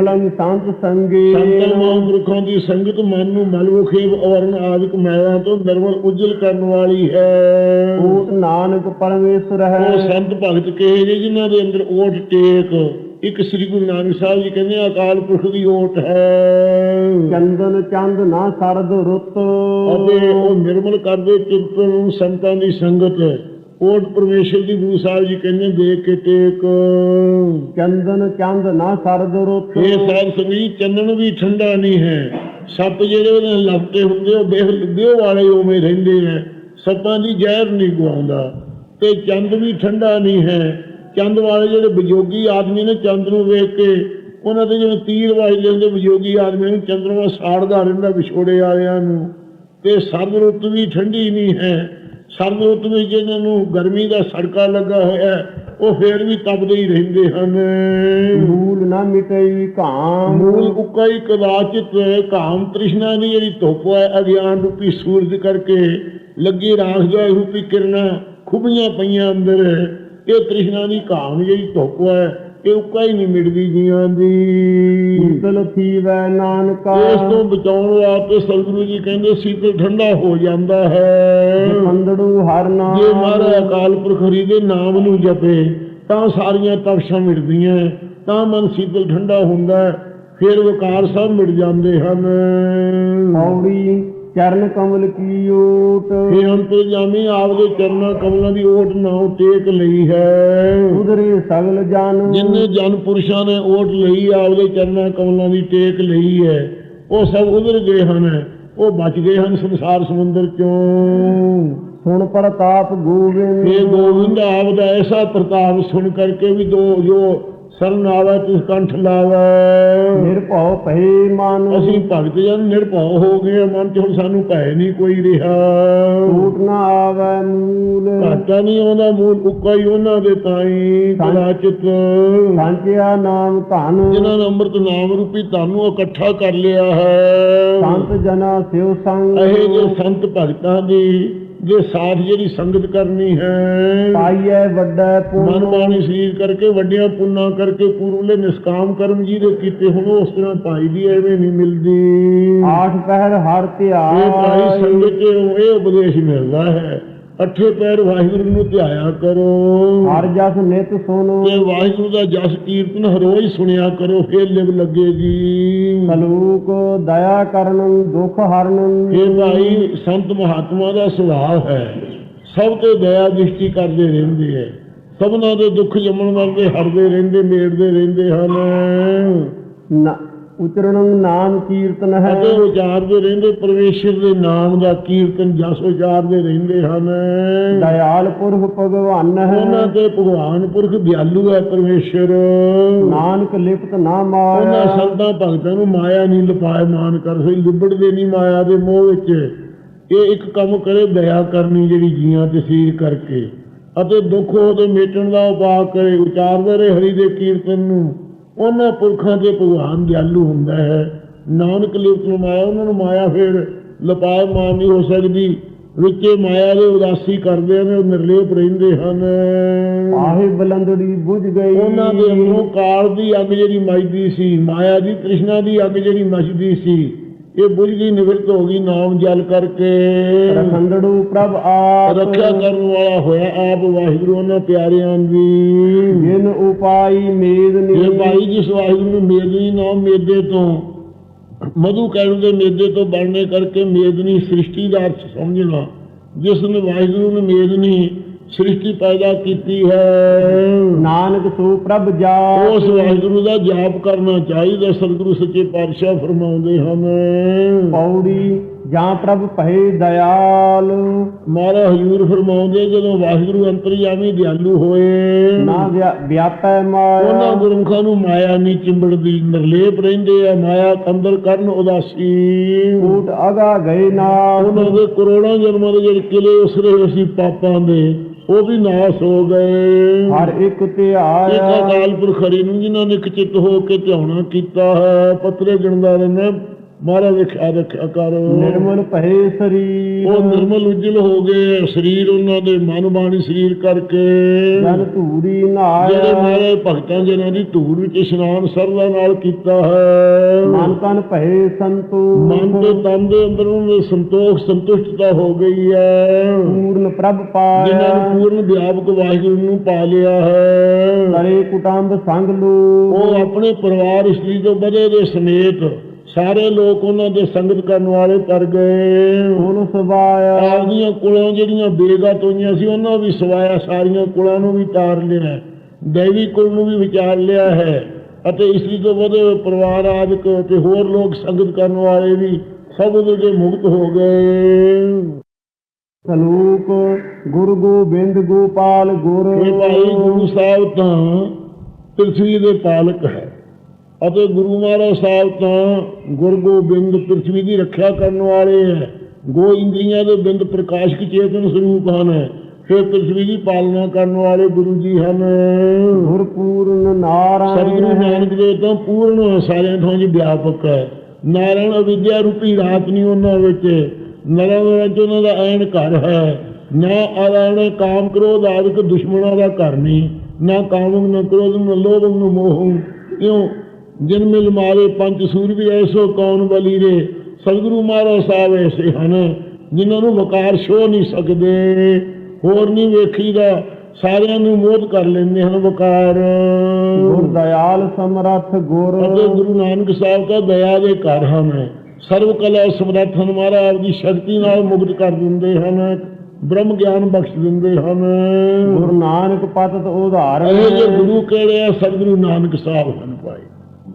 A: ਨਿਰਮਲੰ ਸੰਤ ਸੰਗੇ।
B: ਸੰਤਨ ਮਹਾਂਪੁਰਖਾਂ ਦੀ ਸੰਗਤ ਮਨ ਨੂੰ ਮਲਵਖੇਬ ਅਵਰਨ ਆਦਿਕ ਮਾਇਆ ਤੋਂ ਨਿਰਮਲ ਉਜਲ ਕਰਨ ਵਾਲੀ ਹੈ।
A: ਓਟ ਨਾਨਕ ਪਰਮੇਸ਼ਰ
B: ਉਹ
A: ਹੈ
B: ਸੰਤ ਭਗਤ ਕਹੇ ਜੇ ਜਿਨ੍ਹਾਂ ਦੇ ਅੰਦਰ ਓਟ ਟੇਕ। ਇੱਕ ਸ੍ਰੀ ਗੁਰੂ ਨਾਨਕ ਸਾਹਿਬ ਜੀ ਕਹਿੰਦੇ ਅਕਾਲ ਪੁਰਖ ਦੀ ਓਟ ਹੈ।
A: ਚੰਦਨ ਚੰਦ ਨਾ ਸਰਦ ਰੁੱਤ।
B: ਅਤੇ ਉਹ ਨਿਰਮਲ ਕਰਦੇ ਚਿੰਤਨ ਨੂੰ ਸੰਤਾਂ ਦੀ ਸੰਗਤ। ਓਟ ਪਰਮੇਸ਼ਰ ਦੀ ਗੁਰੂ ਸਾਹਿਬ ਜੀ ਕਹਿੰਦੇ ਦੇਖ ਕੇ ਟੇਕ।
A: ਚੰਦਨ ਚੰਦ ਨਾ ਸਰਦ ਰੁੱਤ।
B: ਇਹ ਸਾਧ ਸੰਗਤ ਚੰਨਣ ਵੀ ਠੰਡਾ ਨਹੀਂ ਹੈ। ਸੱਪ ਜਿਹੜੇ ਉਹਦੇ ਲਪਟੇ ਹੁੰਦੇ ਉਹ ਬੇਹ ਬਿਓ ਵਾਲੇ ਉਵੇਂ ਰਹਿੰਦੇ ਨੇ। ਸੱਪਾਂ ਦੀ ਜ਼ਹਿਰ ਨਹੀਂ ਗਵਾਉਂਦਾ ਤੇ ਚੰਦ ਵੀ ਠੰਡਾ ਨਹੀਂ ਹੈ। ਚੰਦ ਵਾਲੇ ਜਿਹੜੇ ਵਿਜੋਗੀ ਆਦਮੀ ਨੇ ਚੰਦ ਨੂੰ ਵੇਖ ਕੇ ਉਹਨਾਂ ਦੇ ਜਿਵੇਂ ਤੀਰ ਵੱਜਦੇ ਹੁੰਦੇ ਵਿਜੋਗੀ ਆਦਮੀ ਨੂੰ ਚੰਦਰਮਾ ਸਾੜਦਾ ਰਹਿੰਦਾ ਵਿਛੋੜੇ ਵਾਲਿਆਂ ਨੂੰ। ਤੇ ਸਰਦ ਰੁੱਤ ਵੀ ਠੰਡੀ ਨਹੀਂ ਹੈ। ਸਰਦ ਵਿੱਚ ਜਿਹਨਾਂ ਨੂੰ ਗਰਮੀ ਦਾ ਸੜਕਾ ਲੱਗਾ ਹੋਇਆ ਹੈ, ਉਹ ਫੇਰ ਵੀ ਤਪਦੇ ਹੀ ਰਹਿੰਦੇ ਹਨ।
A: ਮੂਲ ਨਾ ਮਿਟਈ ਘਾਮ।
B: ਮੂਲ ਉਕਾਈ ਕਦਾਚਿਤ ਕਾਮ ਤ੍ਰਿਸ਼ਨਾ ਦੀ ਜਿਹੜੀ ਧੁੱਪ ਹੈ ਅਗਿਆਨ ਰੂਪੀ ਸੂਰਜ ਕਰਕੇ ਲੱਗੀ ਰਾਖ ਦਾ ਰੂਪੀ ਕਿਰਨਾਂ ਖੁੱਬੀਆਂ ਪਈਆਂ ਅੰਦਰ। ਇਹ ਤ੍ਰਿਸ਼ਨਾ ਦੀ ਕਾਮ ਜਿਹੜੀ ਧੁੱਪ ਹੈ ਇਹ ਉਕਾ ਹੀ ਨਹੀਂ ਮਿਟਦੀ ਜੀਆਂ ਦੀ?
A: ਸ਼ੀਤਲ ਥੀਵੈ ਨਾਨਕਾ।
B: ਇਸ ਤੋਂ ਬਚਾਉਣ ਵਾਸਤੇ ਸਤਿਗੁਰੂ ਜੀ ਕਹਿੰਦੇ ਸੀਤਲ ਠੰਡਾ ਹੋ ਜਾਂਦਾ ਹੈ।
A: ਮੰਦੜੂ ਹਰ ਨਾਮ।
B: ਜੇ ਮਹਾਰਾਜ ਅਕਾਲ ਪੁਰਖ ਹਰੀ ਦੇ ਨਾਮ ਨੂੰ ਜਪੇ ਤਾਂ ਸਾਰੀਆਂ ਤਪਸ਼ਾਂ ਮਿਟਦੀਆਂ ਤਾਂ ਮਨ ਸੀਤਲ ਠੰਡਾ ਹੁੰਦਾ ਫਿਰ ਵਿਕਾਰ ਸਭ ਮਿਟ ਜਾਂਦੇ ਹਨ।
A: ਪੌੜੀ ਚਰਨ ਕਮਲ ਕੀ ਓਟ?
B: ਫਿਰ ਅੰਤੇ ਜਾਮੀ ਆਪਦੇ ਚਰਨਾਂ ਕਮਲਾਂ ਦੀ ਓਟ ਨਾਉ ਟੇਕ ਲਈ ਹੈ।
A: ਉਦਰੇ ਸਗਲ ਜਨ।
B: ਜਿਨਨੇ ਜਨ ਪੁਰਸ਼ਾਂ ਨੇ ਓਟ ਲਈ ਆਪਦੇ ਚਰਨਾਂ ਕਮਲਾਂ ਦੀ ਟੇਕ ਲਈ ਹੈ। ਉਹ ਸਭ ਉਧਰ ਗਏ ਹਨ। ਉਹ ਬਚ ਗਏ ਹਨ ਸੰਸਾਰ ਸਮੁੰਦਰ ਚੋਂ।
A: ਸੁਣ ਪ੍ਰਤਾਪ ਗੋਬਿੰਦ
B: ਇਹ ਗੋਬਿੰਦ ਆਪ ਦਾ ਐਸਾ ਪ੍ਰਤਾਪ ਸੁਣ ਕਰਕੇ ਵੀ ਦੋ ਜੋ ਸਰਨ ਆਵੇ ਤਿਸ ਕੰਠ ਲਾਵੇ
A: ਨਿਰਭਉ ਭਏ ਮਨ।
B: ਅਸੀਂ ਭਗਤ ਜਨ ਨਿਰਭਉ ਹੋ ਗਏ ਮਨ ਚ ਹੁਣ ਸਾਨੂੰ ਭੈ ਨਹੀਂ ਕੋਈ ਰਿਹਾ।
A: ਟੂਟ ਨਾ ਆਵੈ ਮੂਲ।
B: ਘਾਟਾ ਨਹੀਂ ਆਉਂਦਾ ਮੂਲ ਉੱਕਾ ਹੀ ਉਹਨਾਂ ਦੇ ਤਾਈ ਕਦਾਚਿਤ।
A: ਸਾਂਚਿਆ ਨਾਮ ਧਨ।
B: ਜਿਨ੍ਹਾਂ ਨੇ ਅੰਮ੍ਰਿਤ ਨਾਮ ਰੂਪੀ ਧਾਨੂੰ ਇਕੱਠਾ ਕਰ ਲਿਆ ਹੈ।
A: ਸੰਤ ਜਨਾ ਸਿਵ ਸੰਗ।
B: ਇਹ ਜੇ ਸੰਤ ਭਗਤਾਂ ਦੀ ਜੇ ਸਾਥ ਜਿਹੜੀ ਸੰਗਤ ਕਰਨੀ ਹੈ
A: ਪਾਈਐ ਵੱਡਾ
B: ਮਨ ਬਾਣੀ ਸਰੀਰ ਕਰਕੇ ਵੱਡੀਆਂ ਪੁੰਨਾ ਕਰਕੇ ਪੂਰਵਲੇ ਨਿਸਕਾਮ ਕਰਮ ਜਿਹਦੇ ਕੀਤੇ ਹੁਣ ਉਸ ਤਰ੍ਹਾਂ ਪਾਈ ਦੀ ਐਵੇਂ ਨਹੀਂ ਮਿਲਦੀ।
A: ਆਠ ਪਹਿਰ ਹਰ
B: ਇਹ ਭਾਈ
A: ਧਿਆਨ।
B: ਸੰਗਤ ਇਹ ਉਪਦੇਸ਼ ਮਿਲਦਾ ਹੈ ਅੱਠੇ ਪੈਰ ਵਾਹਿਗੁਰੂ ਨੂੰ ਧਿਆਇਆ ਕਰੋ।
A: ਹਰ ਜਸ ਨਿਤ ਸੁਨੋ।
B: ਤੇ ਵਾਹਿਗੁਰੂ ਦਾ ਜਸ ਕੀਰਤਨ ਹਰ ਰੋਜ਼ ਸੁਣਿਆ ਕਰੋ ਫੇਰ ਲਿਵ ਲੱਗੇਗੀ।
A: ਸਲੂਕ ਦਇਆ ਕਰਨ ਦੁਖ ਹਰਨ।
B: ਇਹ ਭਾਈ ਸੰਤ ਮਹਾਤਮਾ ਦਾ ਸੁਭਾਅ ਹੈ। ਸਭ ਤੇ ਦਇਆ ਦ੍ਰਿਸ਼ਟੀ ਕਰਦੇ ਰਹਿੰਦੇ ਹੈ। ਸਭਨਾਂ ਦੇ ਦੁੱਖ ਜੰਮਣ ਵਾਲੇ ਹਰਦੇ ਰਹਿੰਦੇ ਮੇੜਦੇ ਰਹਿੰਦੇ ਹਨ।
A: ਨ- ਉਚਰਨ ਨਾਮ ਕੀਰਤਨ ਹੈ।
B: ਅਤੇ ਉਚਾਰਦੇ ਰਹਿੰਦੇ ਪਰਮੇਸ਼ਰ ਦੇ ਨਾਮ ਦਾ ਕੀਰਤਨ ਜਸ ਉਚਾਰਦੇ ਰਹਿੰਦੇ ਹਨ।
A: ਦਇਆਲ ਪੁਰਖ ਭਗਵਾਨ
B: ਉਹਨਾਂ
A: ਹੈ
B: ਤੇ ਭਗਵਾਨ ਪੁਰਖ ਦਿਆਲੂ ਹੈ ਪਰਮੇਸ਼ਰ।
A: ਨਾਨਕ ਲਿਪਤ ਨਾ
B: ਉਹਨਾਂ
A: ਮਾਇਆ
B: ਸੰਤਾਂ ਭਗਤਾਂ ਨੂੰ ਮਾਇਆ ਨਹੀਂ ਲਪਾਇਮਾਨ ਕਰ ਸਈ ਲਿਬੜਦੇ ਨਹੀਂ ਮਾਇਆ ਦੇ ਮੋਹ ਵਿੱਚ। ਇਹ ਇੱਕ ਕੰਮ ਕਰੇ ਦਇਆ ਕਰਨੀ ਜਿਹੜੀ ਜੀਆਂ ਤੇ ਸੀਰ ਕਰਕੇ। ਅਤੇ ਦੁੱਖ ਉਹਦੇ ਮੇਟਣ ਦਾ ਉਪਾਅ ਕਰੇ ਉਚਾਰਦੇ ਰਹੇ ਹਰੀ ਦੇ ਕੀਰਤਨ ਨੂੰ। ਉਹਨਾਂ ਪੁਰਖਾਂ ਦੇ ਭਗਵਾਨ ਦਿਆਲੂ ਹੁੰਦਾ ਹੈ। ਨਾਨਕ ਲਿਪਤ ਨੂੰ ਮਾਇਆ ਉਹਨਾਂ ਨੂੰ ਮਾਇਆ ਫਿਰ ਲਪਾਏ ਮਾਨ ਨਹੀਂ ਹੋ ਸਕਦੀ। ਵਿੱਚੇ ਮਾਇਆ ਦੇ ਉਦਾਸੀ ਕਰਦੇ ਨੇ ਉਹ ਨਿਰਲੇਪ ਰਹਿੰਦੇ ਹਨ।
A: ਆਹੇ ਬਲੰਦੜੀ ਬੁਝ ਗਈ।
B: ਉਹਨਾਂ ਦੇ ਅੰਦਰੋਂ ਕਾਲ ਦੀ ਅੱਗ ਜਿਹੜੀ ਮੱਚਦੀ ਸੀ ਮਾਇਆ ਦੀ ਤ੍ਰਿਸ਼ਨਾ ਦੀ ਅੱਗ ਜਿਹੜੀ ਮੱਚਦੀ ਸੀ ਇਹ ਬੁਝ ਗਈ ਨਿਵਰਤ ਹੋ ਗਈ ਨਾਮ ਜਲ ਕਰਕੇ।
A: ਰਖੰਡੜੂ ਪ੍ਰਭ ਆਪ।
B: ਰੱਖਿਆ ਕਰਨ ਵਾਲਾ ਹੋਇਆ ਆਪ ਵਾਹਿਗੁਰੂ ਉਹਨਾਂ ਪਿਆਰਿਆਂ ਦੀ।
A: ਜਿਨ ਉਪਾਈ ਮੇਦ
B: ਇਹ
A: ਨੀ
B: ਭਾਈ ਜਿਸ ਵਾਹਿਗੁਰੂ ਨੂੰ ਮੇਦਨੀ ਨਾਮ ਮੇਦੇ ਤੋਂ। ਮਧੂ ਕਹਿਣ ਦੇ ਮੇਦੇ ਤੋਂ ਬਣਨੇ ਕਰਕੇ ਮੇਦਨੀ ਸ੍ਰਿਸ਼ਟੀ ਦਾ ਅਰਥ ਸਮਝਣਾ। ਜਿਸ ਨੇ ਵਾਹਿਗੁਰੂ ਨੇ ਮੇਦਨੀ ਸ੍ਰਿਸ਼ਟੀ ਪੈਦਾ ਕੀਤੀ ਹੈ।
A: ਨਾਨਕ ਸੋ ਪ੍ਰਭ ਜਾ
B: ਉਸ ਵਾਹਿਗੁਰੂ ਦਾ ਜਾਪ ਕਰਨਾ ਚਾਹੀਦਾ ਸਤਿਗੁਰੂ ਸੱਚੇ ਪਾਤਸ਼ਾਹ ਫਰਮਾਉਂਦੇ ਹਨ।
A: ਪੌੜੀ ਜਾਂ ਪ੍ਰਭ ਭਏ ਦਇਆਲ।
B: ਮਾਰਾ ਹਜੂਰ ਫਰਮਾਉਂਦੇ ਜਦੋਂ ਵਾਹਿਗੁਰੂ ਅੰਤਰਯਾਮੀ ਦਿਆਲੂ ਹੋਏ
A: ਨਾ ਵਿਆ- ਵਿਆਪੈ
B: ਉਹਨਾਂ
A: ਮਾਇਆ
B: ਗੁਰਮੁਖਾਂ ਨੂੰ ਮਾਇਆ ਨਹੀਂ ਚਿੰਬੜਦੀ ਨਿਰਲੇਪ ਰਹਿੰਦੇ ਆ ਮਾਇਆ ਅੰਦਰ ਕਰਨ ਉਦਾਸੀ।
A: ਕੂਟ ਅਗਾ ਗਏ ਨਾਸ
B: ਉਹਨਾਂ ਦੇ ਕਰੋੜਾਂ ਜਨਮਾਂ ਦੇ ਜਿਹੜੇ ਕਿਲੇ ਉਸਰੇ ਹੋਏ ਸੀ ਪਾਪਾਂ ਦੇ ਉਹ ਵੀ ਨਾਸ ਹੋ ਗਏ।
A: ਹਰ ਇੱਕ ਤੇ
B: ਇੱਕ ਅਕਾਲ ਪੁਰਖ ਹਰੀ ਨੂੰ ਜਿਨ੍ਹਾਂ ਨੇ ਖਚਿਤ ਹੋ ਕੇ ਧਿਆਉਣਾ ਕੀਤਾ ਹੈ ਪਤਰੇ ਗਿਣਦਾ ਰਹਿੰਦਾ ਮਾਰਾ ਵੇਖਿਆ ਰੱਖਿਆ ਕਰ।
A: ਨਿਰਮਲ ਭਏ ਸਰੀਰ।
B: ਉਹ ਨਿਰਮਲ ਉਜਲ ਹੋ ਗਏ। ਸਰੀਰ ਉਹਨਾਂ ਦੇ ਮਨ ਬਾਣੀ ਸਰੀਰ ਕਰਕੇ।
A: ਜਨ ਧੂਰੀ
B: ਜਿਹੜੇ
A: ਨਹਾਇਆ
B: ਮਾਰੇ ਭਗਤਾਂ ਜਿਹਨਾਂ ਦੀ ਧੂੜ ਵਿੱਚ ਇਸ਼ਨਾਨ ਸਰਦਾ ਨਾਲ ਕੀਤਾ ਹੈ।
A: ਮਨ ਤਨ ਭਏ ਸੰਤੋਖ।
B: ਮਨ ਤੇ ਤਨ ਦੇ ਅੰਦਰ ਸੰਤੋਖ ਸੰਤੁਸ਼ਟਤਾ ਹੋ ਗਈ ਹੈ।
A: ਪੂਰਨ ਪ੍ਰਭ
B: ਜਿਨ੍ਹਾਂ
A: ਪਾਇਆ
B: ਨੂੰ ਪੂਰਨ ਵਿਆਪਕ ਵਾਹਿਗੁਰੂ ਨੂੰ ਪਾ ਲਿਆ ਹੈ।
A: ਕਰੇ ਕੁਟੰਬ ਸੰਗ ਲੋ।
B: ਉਹ ਆਪਣੇ ਪਰਿਵਾਰ ਇਸਤਰੀ ਤੋਂ ਬਦੇ ਦੇ ਸਮੇਤ ਸਾਰੇ ਲੋਕ ਉਹਨਾਂ ਦੇ ਸੰਗਤ ਕਰਨ ਵਾਲੇ ਕਰ ਗਏ
A: ਉਹਨੂੰ ਸਵਾਇਆ।
B: ਆਪਦੀਆਂ ਕੁਲਾਂ ਜਿਹੜੀਆਂ ਬੇਗਤ ਹੋਈਆਂ ਸੀ ਉਹਨਾਂ ਵੀ ਸਵਾਇਆ ਸਾਰੀਆਂ ਕੁਲਾਂ ਨੂੰ ਵੀ ਤਾਰ ਲਿਆ। ਦੇਵੀ ਕੁਲ ਨੂੰ ਵੀ ਵਿਚਾਰ ਲਿਆ ਹੈ। ਅਤੇ ਇਸਤਰੀ ਤੋਂ ਵਧੇ ਪਰਿਵਾਰ ਆਦਿਕ ਤੇ ਹੋਰ ਲੋਕ ਸੰਗਤ ਕਰਨ ਵਾਲੇ ਵੀ ਸਭ ਉਹਦੇ ਦੇ ਮੁਕਤ ਹੋ ਗਏ।
A: ਸਲੂਕ ਗੁਰੂ ਗੋਬਿੰਦ ਗੋਪਾਲ ਗੁਰ
B: ਭਾਈ ਗੁਰੂ ਸਾਹਿਬ ਤਾਂ ਪ੍ਰਿਥਵੀ ਦੇ ਪਾਲਕ ਹੈ। ਅਤੇ ਗੁਰੂ ਮਹਾਰਾਜ ਸਾਹਿਬ ਤਾਂ ਗੁਰੂ ਗੋਬਿੰਦ ਪ੍ਰਿਥਵੀ ਦੀ ਰੱਖਿਆ ਕਰਨ ਵਾਲੇ ਹੈ। ਗੋ ਇੰਦਰੀਆਂ ਦੇ ਬਿੰਦ ਪ੍ਰਕਾਸ਼ਕ ਚੇਤਨ ਸਰੂਪ ਹਨ। ਫਿਰ ਪ੍ਰਿਥਵੀ ਦੀ ਪਾਲਣਾ ਕਰਨ ਵਾਲੇ ਗੁਰੂ ਜੀ ਹਨ।
A: ਗੁਰ ਪੂਰਨ
B: ਸਤਿਗੁਰੂ
A: ਨਾਰਾਇਣ
B: ਨਾਨਕ ਦੇਵ ਤਾਂ ਪੂਰਨ ਸਾਰਿਆਂ ਥਾਂ ਜੀ ਵਿਆਪਕ ਹੈ। ਨਾਰਾਇਣ ਅਵਿਦਿਆ ਰੂਪੀ ਰਾਤ ਨਹੀਂ ਉਹਨਾਂ ਵਿੱਚ। ਨਰਾਂ ਵਿੱਚ ਉਹਨਾਂ ਦਾ ਐਨ ਘਰ ਹੈ। ਨਾ ਆਰਾਣੇ ਕਾਮ ਕ੍ਰੋਧ ਆਦਿਕ ਦੁਸ਼ਮਣਾਂ ਦਾ ਘਰ ਨਹੀਂ। ਨਾ ਕਾਮੰ ਨਾ ਕ੍ਰੋਧੰ ਨਾ ਲੋਭੰ ਨਾ ਮੋਹੰ। ਕਿਉਂ ਜਿਨ ਮਿਲ ਮਾਰੇ ਪੰਜ ਸੂਰ ਵੀ ਐਸੋ ਕੌਣ ਬਲੀ ਰੇ? ਸਤਿਗੁਰੂ ਮਹਾਰਾਜ ਸਾਹਿਬ ਐਸੇ ਹਨ ਜਿਨ੍ਹਾਂ ਨੂੰ ਵਕਾਰ ਛੋ ਨਹੀਂ ਸਕਦੇ। ਹੋਰ ਨਹੀਂ ਵੇਖੀਦਾ ਸਾਰਿਆਂ ਨੂੰ ਮੋਦ ਕਰ ਲੈਂਦੇ ਹਨ ਵਕਾਰ।
A: ਗੁਰ ਦਇਆਲ ਸਮਰੱਥ ਗੁਰ।
B: ਗੁਰੂ ਨਾਨਕ ਸਾਹਿਬ ਦਾ ਦਇਆ ਦੇ ਘਰ ਹਨ। ਸਰਵ ਕਲਾ ਸਮਰੱਥ ਹਨ ਮਹਾਰਾਜ ਆਪਦੀ ਸ਼ਕਤੀ ਨਾਲ ਮੁਕਤ ਕਰ ਦਿੰਦੇ ਹਨ ਬ੍ਰਹਮ ਗਿਆਨ ਬਖਸ਼ ਦਿੰਦੇ ਹਨ।
A: ਗੁਰ ਨਾਨਕ ਪਤਤ ਉਧਾਰਨ
B: ਇਹ ਜੇ ਗੁਰੂ ਕਿਹੜੇ ਆ? ਸਤਿਗੁਰੂ ਨਾਨਕ ਸਾਹਿਬ ਹਨ ਭਾਈ।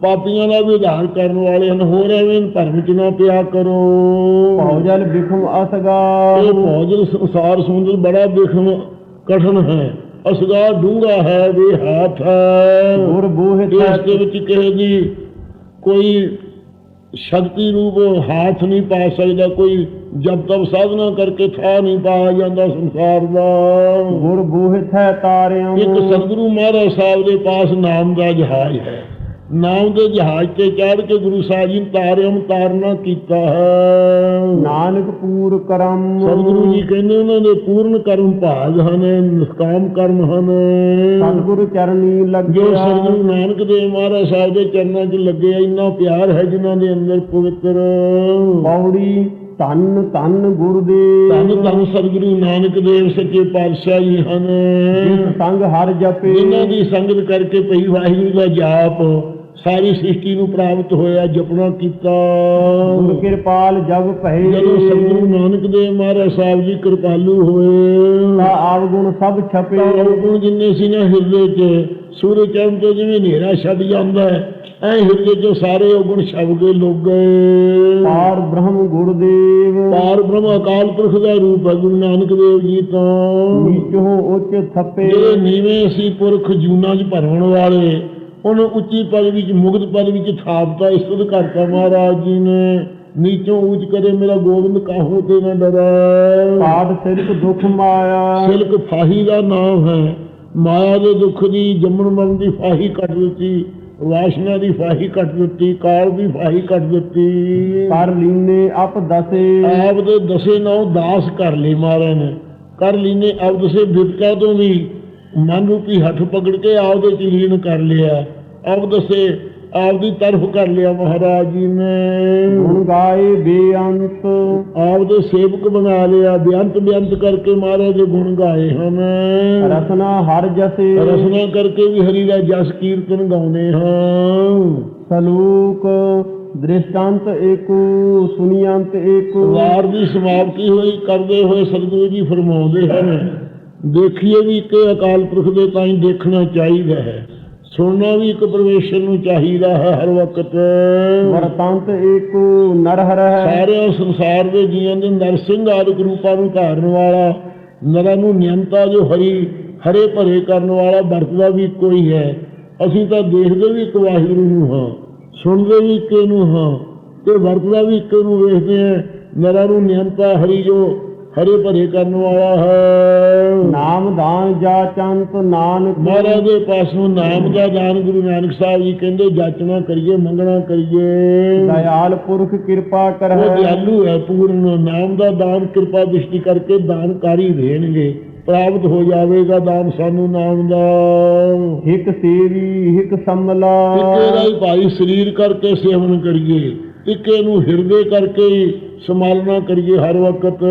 B: ਪਾਪੀਆਂ ਦਾ ਵੀ ਉਧਾਰ ਕਰਨ ਵਾਲੇ ਹਨ ਹੋਰ ਐਵੇਂ ਧਰਮ ਚ ਨਾ ਪਿਆ ਕਰੋ।
A: ਭੌਜਲ ਬਿਖਮ ਅਸਗਾ।
B: ਇਹ ਭੋਜਨ ਸੰਸਾਰ ਸਮੁੰਦਰ ਬੜਾ ਦੇਖਣ ਕਠਨ ਹੈ ਅਸਗਾ ਡੂੰਗਾ ਹੈ ਵੀ ਹਾਥ
A: ਗੁਰ ਬੋਹਿ
B: ਇਸ ਦੇ ਵਿੱਚ ਕਿਸੇ ਦੀ ਕੋਈ ਸ਼ਕਤੀ ਰੂਪ ਹੱਥ ਨਹੀਂ ਪਾ ਸਕਦਾ ਕੋਈ ਜਬ ਤਬ ਸਾਧਨਾ ਕਰਕੇ ਥਾ ਨਹੀਂ ਪਾਇਆ ਜਾਂਦਾ ਸੰਸਾਰ ਦਾ।
A: ਗੁਰ ਬੋਹਿ ਥੈ ਤਾਰਿਆਂ
B: ਇੱਕ ਸਤਿਗੁਰੂ ਮਹਾਰਾਜ ਸਾਹਿਬ ਦੇ ਪਾਸ ਨਾਮ ਦਾ ਜਹਾਜ਼ ਹੈ। ਨਾਮ ਦੇ ਜਹਾਜ਼ ਤੇ ਚੜ੍ਹ ਕੇ ਗੁਰੂ ਸਾਹਿਬ ਜੀ ਨੇ ਤਾਰਿਆਂ ਨੂੰ ਤਾਰਨਾ ਕੀਤਾ ਹੈ।
A: ਨਾਨਕ ਪੂਰ ਕਰਮ।
B: ਸਤਿਗੁਰੂ ਜੀ ਕਹਿੰਦੇ ਉਹਨਾਂ ਦੇ ਪੂਰਨ ਕਰਮ ਭਾਗ ਹਨ ਨਿਸ਼ਕਾਮ ਕਰਮ ਹਨ।
A: ਸਤਿਗੁਰ ਚਰਨੀ
B: ਜੋ
A: ਲੱਗਿਆ
B: ਸਤਿਗੁਰੂ ਨਾਨਕ ਦੇਵ ਮਹਾਰਾਜ ਸਾਹਿਬ ਦੇ ਚਰਨਾਂ 'ਚ ਲੱਗੇ ਆ ਇੰਨਾ ਪਿਆਰ ਹੈ ਜਿਨ੍ਹਾਂ ਦੇ ਅੰਦਰ ਪਵਿੱਤਰ।
A: ਪੌੜੀ ਧੰਨ ਧੰਨ ਗੁਰਦੇਵ।
B: ਧੰਨ ਧੰਨ ਸਤਿਗੁਰੂ ਨਾਨਕ ਦੇਵ ਸੱਚੇ ਪਾਤਸ਼ਾਹ ਜੀ ਹਨ।
A: ਜਿਸ ਸੰਗ ਹਰ ਜਪੇ।
B: ਜਿਨ੍ਹਾਂ ਦੀ ਸੰਗਤ ਕਰਕੇ ਪਈ ਵਾਹਿਗੁਰੂ ਦਾ ਜਾਪ ਸਾਰੀ ਸ੍ਰਿਸ਼ਟੀ ਨੂੰ ਪ੍ਰਾਪਤ ਹੋਇਆ ਜਪਣਾ ਕੀਤਾ।
A: ਗੁਰ ਕਿਰਪਾਲ ਜਗ ਭਏ
B: ਜਦੋਂ ਸਤਿਗੁਰੂ ਨਾਨਕ ਦੇਵ ਮਹਾਰਾਜ ਸਾਹਿਬ ਜੀ ਕਿਰਪਾਲੂ ਹੋਏ।
A: ਤਾ ਆਵਗੁਣ ਸਭ ਛਪੇ।
B: ਉਹ ਜਿੰਨੇ ਸੀ ਨਾ ਹਿਰਦੇ 'ਚ ਸੂਰਜ ਚੜ੍ਹਨ ਤੋਂ ਜਿਵੇਂ ਹਨੇਰਾ ਛੱਡ ਜਾਂਦਾ ਹੈ ਐ ਹਿਰਦੇ 'ਚੋਂ ਸਾਰੇ ਔਗੁਣ ਛਪ ਗਏ ਲੁਕ ਗਏ।
A: ਪਾਰ ਬ੍ਰਹਮ ਗੁਰਦੇਵ।
B: ਪਾਰ ਬ੍ਰਹਮ ਅਕਾਲ ਪੁਰਖ ਦਾ ਰੂਪ ਹੈ ਗੁਰੂ ਨਾਨਕ ਦੇਵ ਜੀ ਤੋਂ।
A: ਨੀਚੋ ਉੱਚ ਥੱਪੇ।
B: ਜਿਹੜੇ ਨੀਵੇਂ ਸੀ ਪੁਰਖ ਜੂਨਾਂ 'ਚ ਭਰਵਣ ਵਾਲੇ ਉਹਨੂੰ ਉੱਚੀ ਪਦ ਵਿੱਚ ਮੁਕਤ ਪਦ ਵਿੱਚ ਥਾਪਤਾ ਇਸਤਤ ਕਰਤਾ ਮਹਾਰਾਜ ਜੀ ਨੇ। ਨੀਚੋਂ ਊਚ ਕਰੇ ਮੇਰਾ ਗੋਬਿੰਦ ਕਾਹੂ ਤੇ ਨਾ ਡਰੈ।
A: ਪਾਠ ਸਿਰਕ ਦੁਖ ਮਾਇਆ।
B: ਸਿਲਕ ਫਾਹੀ ਦਾ ਨਾਮ ਹੈ। ਮਾਇਆ ਦੇ ਦੁੱਖ ਦੀ ਜੰਮਣ ਮਰਨ ਦੀ ਫਾਹੀ ਕੱਟ ਦਿੱਤੀ। ਵਾਸ਼ਨਾ ਦੀ ਫਾਹੀ ਕੱਟ ਦਿੱਤੀ। ਕਾਲ ਦੀ ਫਾਹੀ ਕੱਟ ਦਿੱਤੀ।
A: ਕਰ ਲੀਨੇ ਅਪ ਦਸੇ।
B: ਆਪ ਦੇ ਦਸੇ ਨੌ ਦਾਸ ਕਰ ਲਈ ਮਹਾਰਾਜ ਨੇ। ਕਰ ਲੀਨੇ ਆਪ ਦਸੇ ਬਿਰਕਾ ਤੋਂ ਵੀ। ਮਨ ਰੂਪੀ ਹੱਥ ਪਕੜ ਕੇ ਆਪ ਦੇ ਚ ਲੀਨ ਕਰ ਲਿਆ। ਆਪ ਦਸੇ ਆਪ ਦੀ ਤਰਫ ਕਰ ਲਿਆ ਮਹਾਰਾਜ ਜੀ ਨੇ।
A: ਗੁਣ ਗਾਏ ਬੇਅੰਤ।
B: ਆਪ ਦੇ ਸੇਵਕ ਬਣਾ ਲਿਆ ਬੇਅੰਤ ਬੇਅੰਤ ਕਰਕੇ ਮਹਾਰਾਜ ਦੇ ਗੁਣ ਗਾਏ ਹਨ।
A: ਰਸਨਾ ਹਰ ਜਸੇ।
B: ਰਸਨਾ ਕਰਕੇ ਵੀ ਹਰੀ ਦਾ ਜਸ ਕੀਰਤਨ ਗਾਉਂਦੇ ਹਾਂ।
A: ਸਲੂਕ ਦ੍ਰਿਸ਼ਟਾਂਤ ਏਕੂ ਸੁਨੀਅੰਤ ਏਕੂ।
B: ਵਾਰ ਦੀ ਸਮਾਪਤੀ ਹੋਈ ਕਰਦੇ ਹੋਏ ਸਤਿਗੁਰੂ ਜੀ ਫਰਮਾਉਂਦੇ ਹਨ ਦੇਖੀਏ ਵੀ ਇੱਕ ਅਕਾਲ ਪੁਰਖ ਦੇ ਤਾਈਂ ਦੇਖਣਾ ਚਾਹੀਦਾ ਹੈ। ਸੁਣਨਾ ਵੀ ਇੱਕ ਪਰਮੇਸ਼ਰ ਨੂੰ ਚਾਹੀਦਾ ਹੈ ਹਰ ਵਕਤ।
A: ਵਰਤੰਤ ਏਕੂ ਨਰਹਰ ਹੈ।
B: ਸਾਰੇ ਸੰਸਾਰ ਦੇ ਜੀਆਂ ਦੇ ਨਰਸਿੰਘ ਆਦਿਕ ਰੂਪਾਂ ਨੂੰ ਧਾਰਨ ਵਾਲਾ ਨਰਾਂ ਨੂੰ ਨਿਯੰਤਾ ਜੋ ਹਰੀ ਹਰੇ ਭਰੇ ਕਰਨ ਵਾਲਾ ਵਰਤਦਾ ਵੀ ਕੋਈ ਹੈ। ਅਸੀਂ ਤਾਂ ਦੇਖਦੇ ਵੀ ਇੱਕ ਵਾਹਿਗੁਰੂ ਨੂੰ ਹਾਂ ਸੁਣਦੇ ਵੀ ਇੱਕ ਨੂੰ ਹਾਂ ਤੇ ਵਰਤਦਾ ਵੀ ਇੱਕ ਨੂੰ ਵੇਖਦੇ ਹਾਂ। ਨਰਾਂ ਨੂੰ ਨਿਯੰਤਾ ਹਰੀ ਜੋ ਹਰੇ ਭਰੇ ਕਰਨ ਵਾਲਾ ਹੈ।
A: ਨਾਮ ਦਾਨ ਜਾ ਚੰਤ ਨਾਨਕ।
B: ਮਹਾਰਾਜ ਦੇ ਪਾਸੋਂ ਨਾਮ ਦਾ ਦਾਨ ਗੁਰੂ ਨਾਨਕ ਸਾਹਿਬ ਜੀ ਕਹਿੰਦੇ ਜਾਚਣਾ ਕਰੀਏ ਮੰਗਣਾ ਕਰੀਏ।
A: ਦਇਆਲ ਪੁਰਖ ਕਿਰਪਾ
B: ਉਹ
A: ਕਰਹਿ
B: ਦਿਆਲੂ ਹੈ ਪੂਰਨ ਨਾਮ ਦਾ ਦਾਨ ਕਿਰਪਾ ਦ੍ਰਿਸ਼ਟੀ ਕਰਕੇ ਦਾਨ ਕਰ ਹੀ ਦੇਣਗੇ। ਪ੍ਰਾਪਤ ਹੋ ਜਾਵੇਗਾ ਦਾਨ ਸਾਨੂੰ ਨਾਮ ਦਾ।
A: ਹਿਕ ਸੇਵੀ ਹਿਕ ਸੰਮਲਾ।
B: ਇੱਕੇ ਦਾ ਹੀ ਭਾਈ ਸਰੀਰ ਕਰਕੇ ਸੇਵਨ ਕਰੀਏ ਇੱਕੇ ਨੂੰ ਹਿਰਦੇ ਕਰਕੇ ਹੀ ਸੰਭਾਲਣਾ ਕਰੀਏ ਹਰ ਵਕਤ।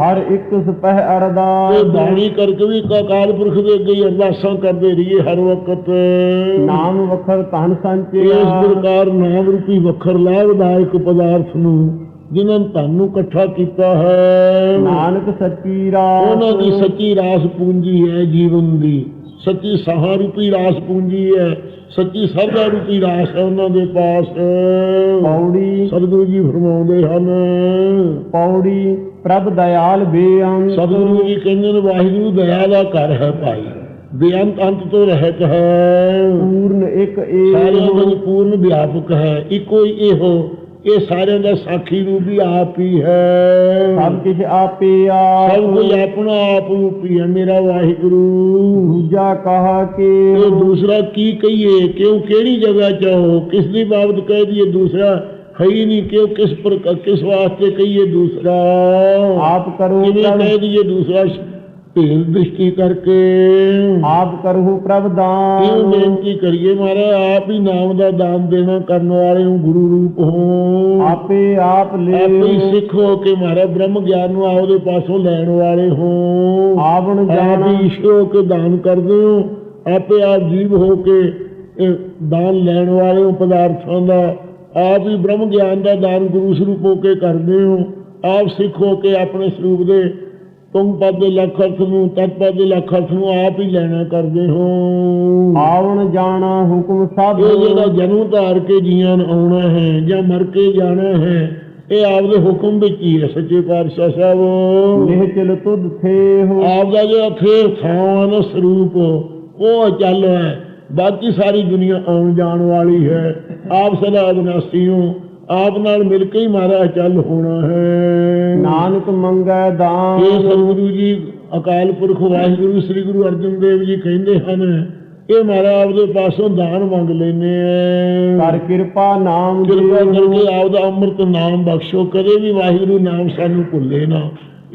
A: ਹਰ ਇੱਕ ਸਪਹਿ
B: ਤੇ
A: ਅਰਦਾਸ
B: ਬਾਣੀ ਕਰਕੇ ਵੀ ਅਕਾਲ ਪੁਰਖ ਦੇ ਅੱਗੇ ਅਰਦਾਸਾਂ ਕਰਦੇ ਰਹੀਏ ਹਰ ਵਕਤ।
A: ਨਾਮ ਵਖਰ ਧਨ
B: ਇਸ
A: ਸੰਚਿਆ
B: ਪ੍ਰਕਾਰ ਨਾਮ ਰੂਪੀ ਵੱਖਰ ਲਾਭਦਾਇਕ ਪਦਾਰਥ ਨੂੰ ਜਿਨ੍ਹਾਂ ਨੇ ਤੁਹਾਨੂੰ ਇਕੱਠਾ ਕੀਤਾ ਹੈ।
A: ਨਾਨਕ ਸੱਚੀ ਰਾਸ।
B: ਉਹਨਾਂ ਦੀ ਸੱਚੀ ਰਾਸ ਪੂੰਜੀ ਹੈ ਜੀਵਨ ਦੀ। ਸੱਚੀ ਸਾਹ ਰੂਪੀ ਰਾਸ ਪੂੰਜੀ ਹੈ ਸੱਚੀ ਸਰਦਾ ਰੂਪੀ ਰਾਸ ਹੈ ਉਹਨਾਂ ਦੇ ਪਾਸ।
A: ਪੌੜੀ
B: ਸਤਿਗੁਰੂ ਜੀ ਫਰਮਾਉਂਦੇ ਹਨ।
A: ਪੌੜੀ ਪ੍ਰਭ ਦਇਆਲ ਬੇਅੰਤ।
B: ਸਤਿਗੁਰੂ ਜੀ ਕਹਿੰਦੇ ਨੇ ਵਾਹਿਗੁਰੂ ਦਇਆ ਦਾ ਘਰ ਹੈ ਭਾਈ ਬੇਅੰਤ ਅੰਤ ਤੋਂ ਰਹਿਤ ਹੈ।
A: ਪੂਰਨ ਇੱਕ
B: ਸਾਰਿਆਂ
A: ਏਕ
B: ਦਾ ਪੂਰਨ ਵਿਆਪਕ ਹੈ ਇੱਕੋ ਹੀ ਇਹੋ ਇਹ ਸਾਰਿਆਂ ਦਾ ਸਾਖੀ ਰੂਪ ਵੀ ਆਪ ਹੀ ਹੈ।
A: ਸਭ ਕੁਝ ਆਪੇ ਆਪ
B: ਸਭ ਕੁਝ ਆਪਣਾ ਆਪ ਰੂਪੀ ਹੈ ਮੇਰਾ ਵਾਹਿਗੁਰੂ।
A: ਦੂਜਾ ਕਹਾ ਕਿ
B: ਇਹ ਦੂਸਰਾ ਕੀ ਕਹੀਏ ਕਿਉਂ ਕਿਹੜੀ ਜਗ੍ਹਾ ਚਾਹੋ ਕਿਸ ਦੀ ਬਾਬਤ ਕਹਿ ਦਈਏ ਦੂਸਰਾ? ਹੈ ਹੀ ਨਹੀਂ ਕਿਉਂ ਕਿਸ ਪਰ ਕਿਸ ਵਾਸਤੇ ਕਹੀਏ ਦੂਸਰਾ?
A: ਆਪ ਕਰੋ
B: ਕਿਵੇਂ ਕਹਿ ਦਈਏ ਦੂਸਰਾ? ਭੇਦ ਦ੍ਰਿਸ਼ਟੀ ਕਰਕੇ।
A: ਆਪ ਕਰੋ ਪ੍ਰਭ ਦਾਨ।
B: ਬੇਨਤੀ ਕਰੀਏ ਮਹਾਰਾਜ ਆਪ ਹੀ ਨਾਮ ਦਾ ਦਾਨ ਦੇਣਾ ਕਰਨ ਵਾਲੇ ਨੂੰ ਗੁਰੂ ਰੂਪ ਹੋ
A: ਆਪੇ ਆਪ ਲੈ
B: ਆਪ ਸਿੱਖ ਹੋ ਕੇ ਮਹਾਰਾਜ ਬ੍ਰਹਮ ਗਿਆਨ ਨੂੰ ਆਪਦੇ ਪਾਸੋਂ ਲੈਣ ਵਾਲੇ ਹੋ
A: ਆਵਣ
B: ਆਪ
A: ਜਾਣਾ।
B: ਹੀ ਈਸ਼ਵਰ ਹੋ ਕੇ ਦਾਨ ਕਰਦੇ ਹੋ। ਆਪੇ ਆਪ ਜੀਵ ਹੋ ਕੇ ਇਹ ਦਾਨ ਲੈਣ ਵਾਲੇ ਹੋ ਪਦਾਰਥਾਂ ਦਾ ਆਪ ਹੀ ਬ੍ਰਹਮ ਗਿਆਨ ਦਾ ਦਾਨ ਗੁਰੂ ਸਰੂਪ ਹੋ ਕੇ ਕਰਦੇ ਹੋ। ਆਪ ਸਿੱਖ ਹੋ ਕੇ ਆਪਣੇ ਸਰੂਪ ਦੇ ਤੁਮ ਪਦ ਲੱਖ ਨੂੰ ਤਤ ਪਦ ਲੱਖ ਨੂੰ ਆਪ ਹੀ ਲੈਣਾ ਕਰਦੇ ਹੋ
A: ਆਵਣ ਜਾਣਾ ਹੁਕਮ ਸਭ
B: ਇਹ ਜਿਹੜਾ ਜਨਮ ਧਾਰ ਕੇ ਜੀਆਂ ਨੂੰ ਆਉਣਾ ਹੈ ਜਾਂ ਮਰ ਕੇ ਜਾਣਾ ਹੈ ਇਹ ਆਪਦੇ ਹੁਕਮ ਵਿੱਚ ਹੀ ਹੈ ਸੱਚੇ ਪਾਤਸ਼ਾਹ ਸਾਹਿਬ।
A: ਲਿਹ ਚਲ ਤੁਧ ਥੇ ਹੋ।
B: ਆਪ ਦਾ ਜਿਹੜਾ ਫੇਰ ਥਾਂ ਨਾ ਸਰੂਪ ਉਹ ਅਚਲ ਹੈ। ਬਾਕੀ ਸਾਰੀ ਦੁਨੀਆ ਆਉਣ ਜਾਣ ਵਾਲੀ ਹੈ। ਆਪ ਸਦਾ ਅਬਨਾਸੀ ਹੋ। ਆਪ ਨਾਲ ਮਿਲ ਕੇ ਹੀ ਮਾਰਾ ਅਚਲ ਹੋਣਾ ਹੈ।
A: ਨਾਨਕ ਮੰਗੈ
B: ਇਹ
A: ਦਾਨ
B: ਸਤਿਗੁਰੂ ਜੀ ਅਕਾਲ ਪੁਰਖ ਵਾਹਿਗੁਰੂ ਸ੍ਰੀ ਗੁਰੂ ਅਰਜਨ ਦੇਵ ਜੀ ਕਹਿੰਦੇ ਹਨ ਇਹ ਮਾਰਾ ਆਪਦੇ ਪਾਸੋਂ ਦਾਨ ਮੰਗ ਲੈਨੇ ਆ।
A: ਕਰ ਕਿਰਪਾ ਨਾਮ
B: ਕਿਰਪਾ
A: ਦੇਹੁ।
B: ਕਰਕੇ ਆਪਦਾ ਅੰਮ੍ਰਿਤ ਨਾਮ ਬਖਸ਼ੋ ਕਦੇ ਵੀ ਵਾਹਿਗੁਰੂ ਨਾਮ ਸਾਨੂੰ ਭੁੱਲੇ ਨਾ।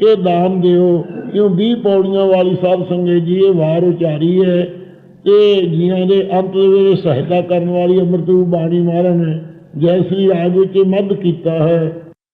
B: ਇਹ ਦਾਨ ਦਿਓ ਕਿਉਂ 20 ਪੌੜੀਆਂ ਵਾਲੀ ਸਾਧ ਸੰਗਤ ਜੀ ਇਹ ਵਾਰ ਉਚਾਰੀ ਹੈ। ਇਹ ਜੀਆਂ ਦੇ ਅੰਤ ਦੇ ਵੇਲੇ ਸਹਾਇਤਾ ਕਰਨ ਵਾਲੀ ਅੰਮ੍ਰਿਤ ਬਾਣੀ ਮਹਾਰਾਜ ਨੇ ਜੈ ਸ੍ਰੀ ਰਾਜ ਵਿੱਚ ਮੱਧ ਕੀਤਾ ਹੈ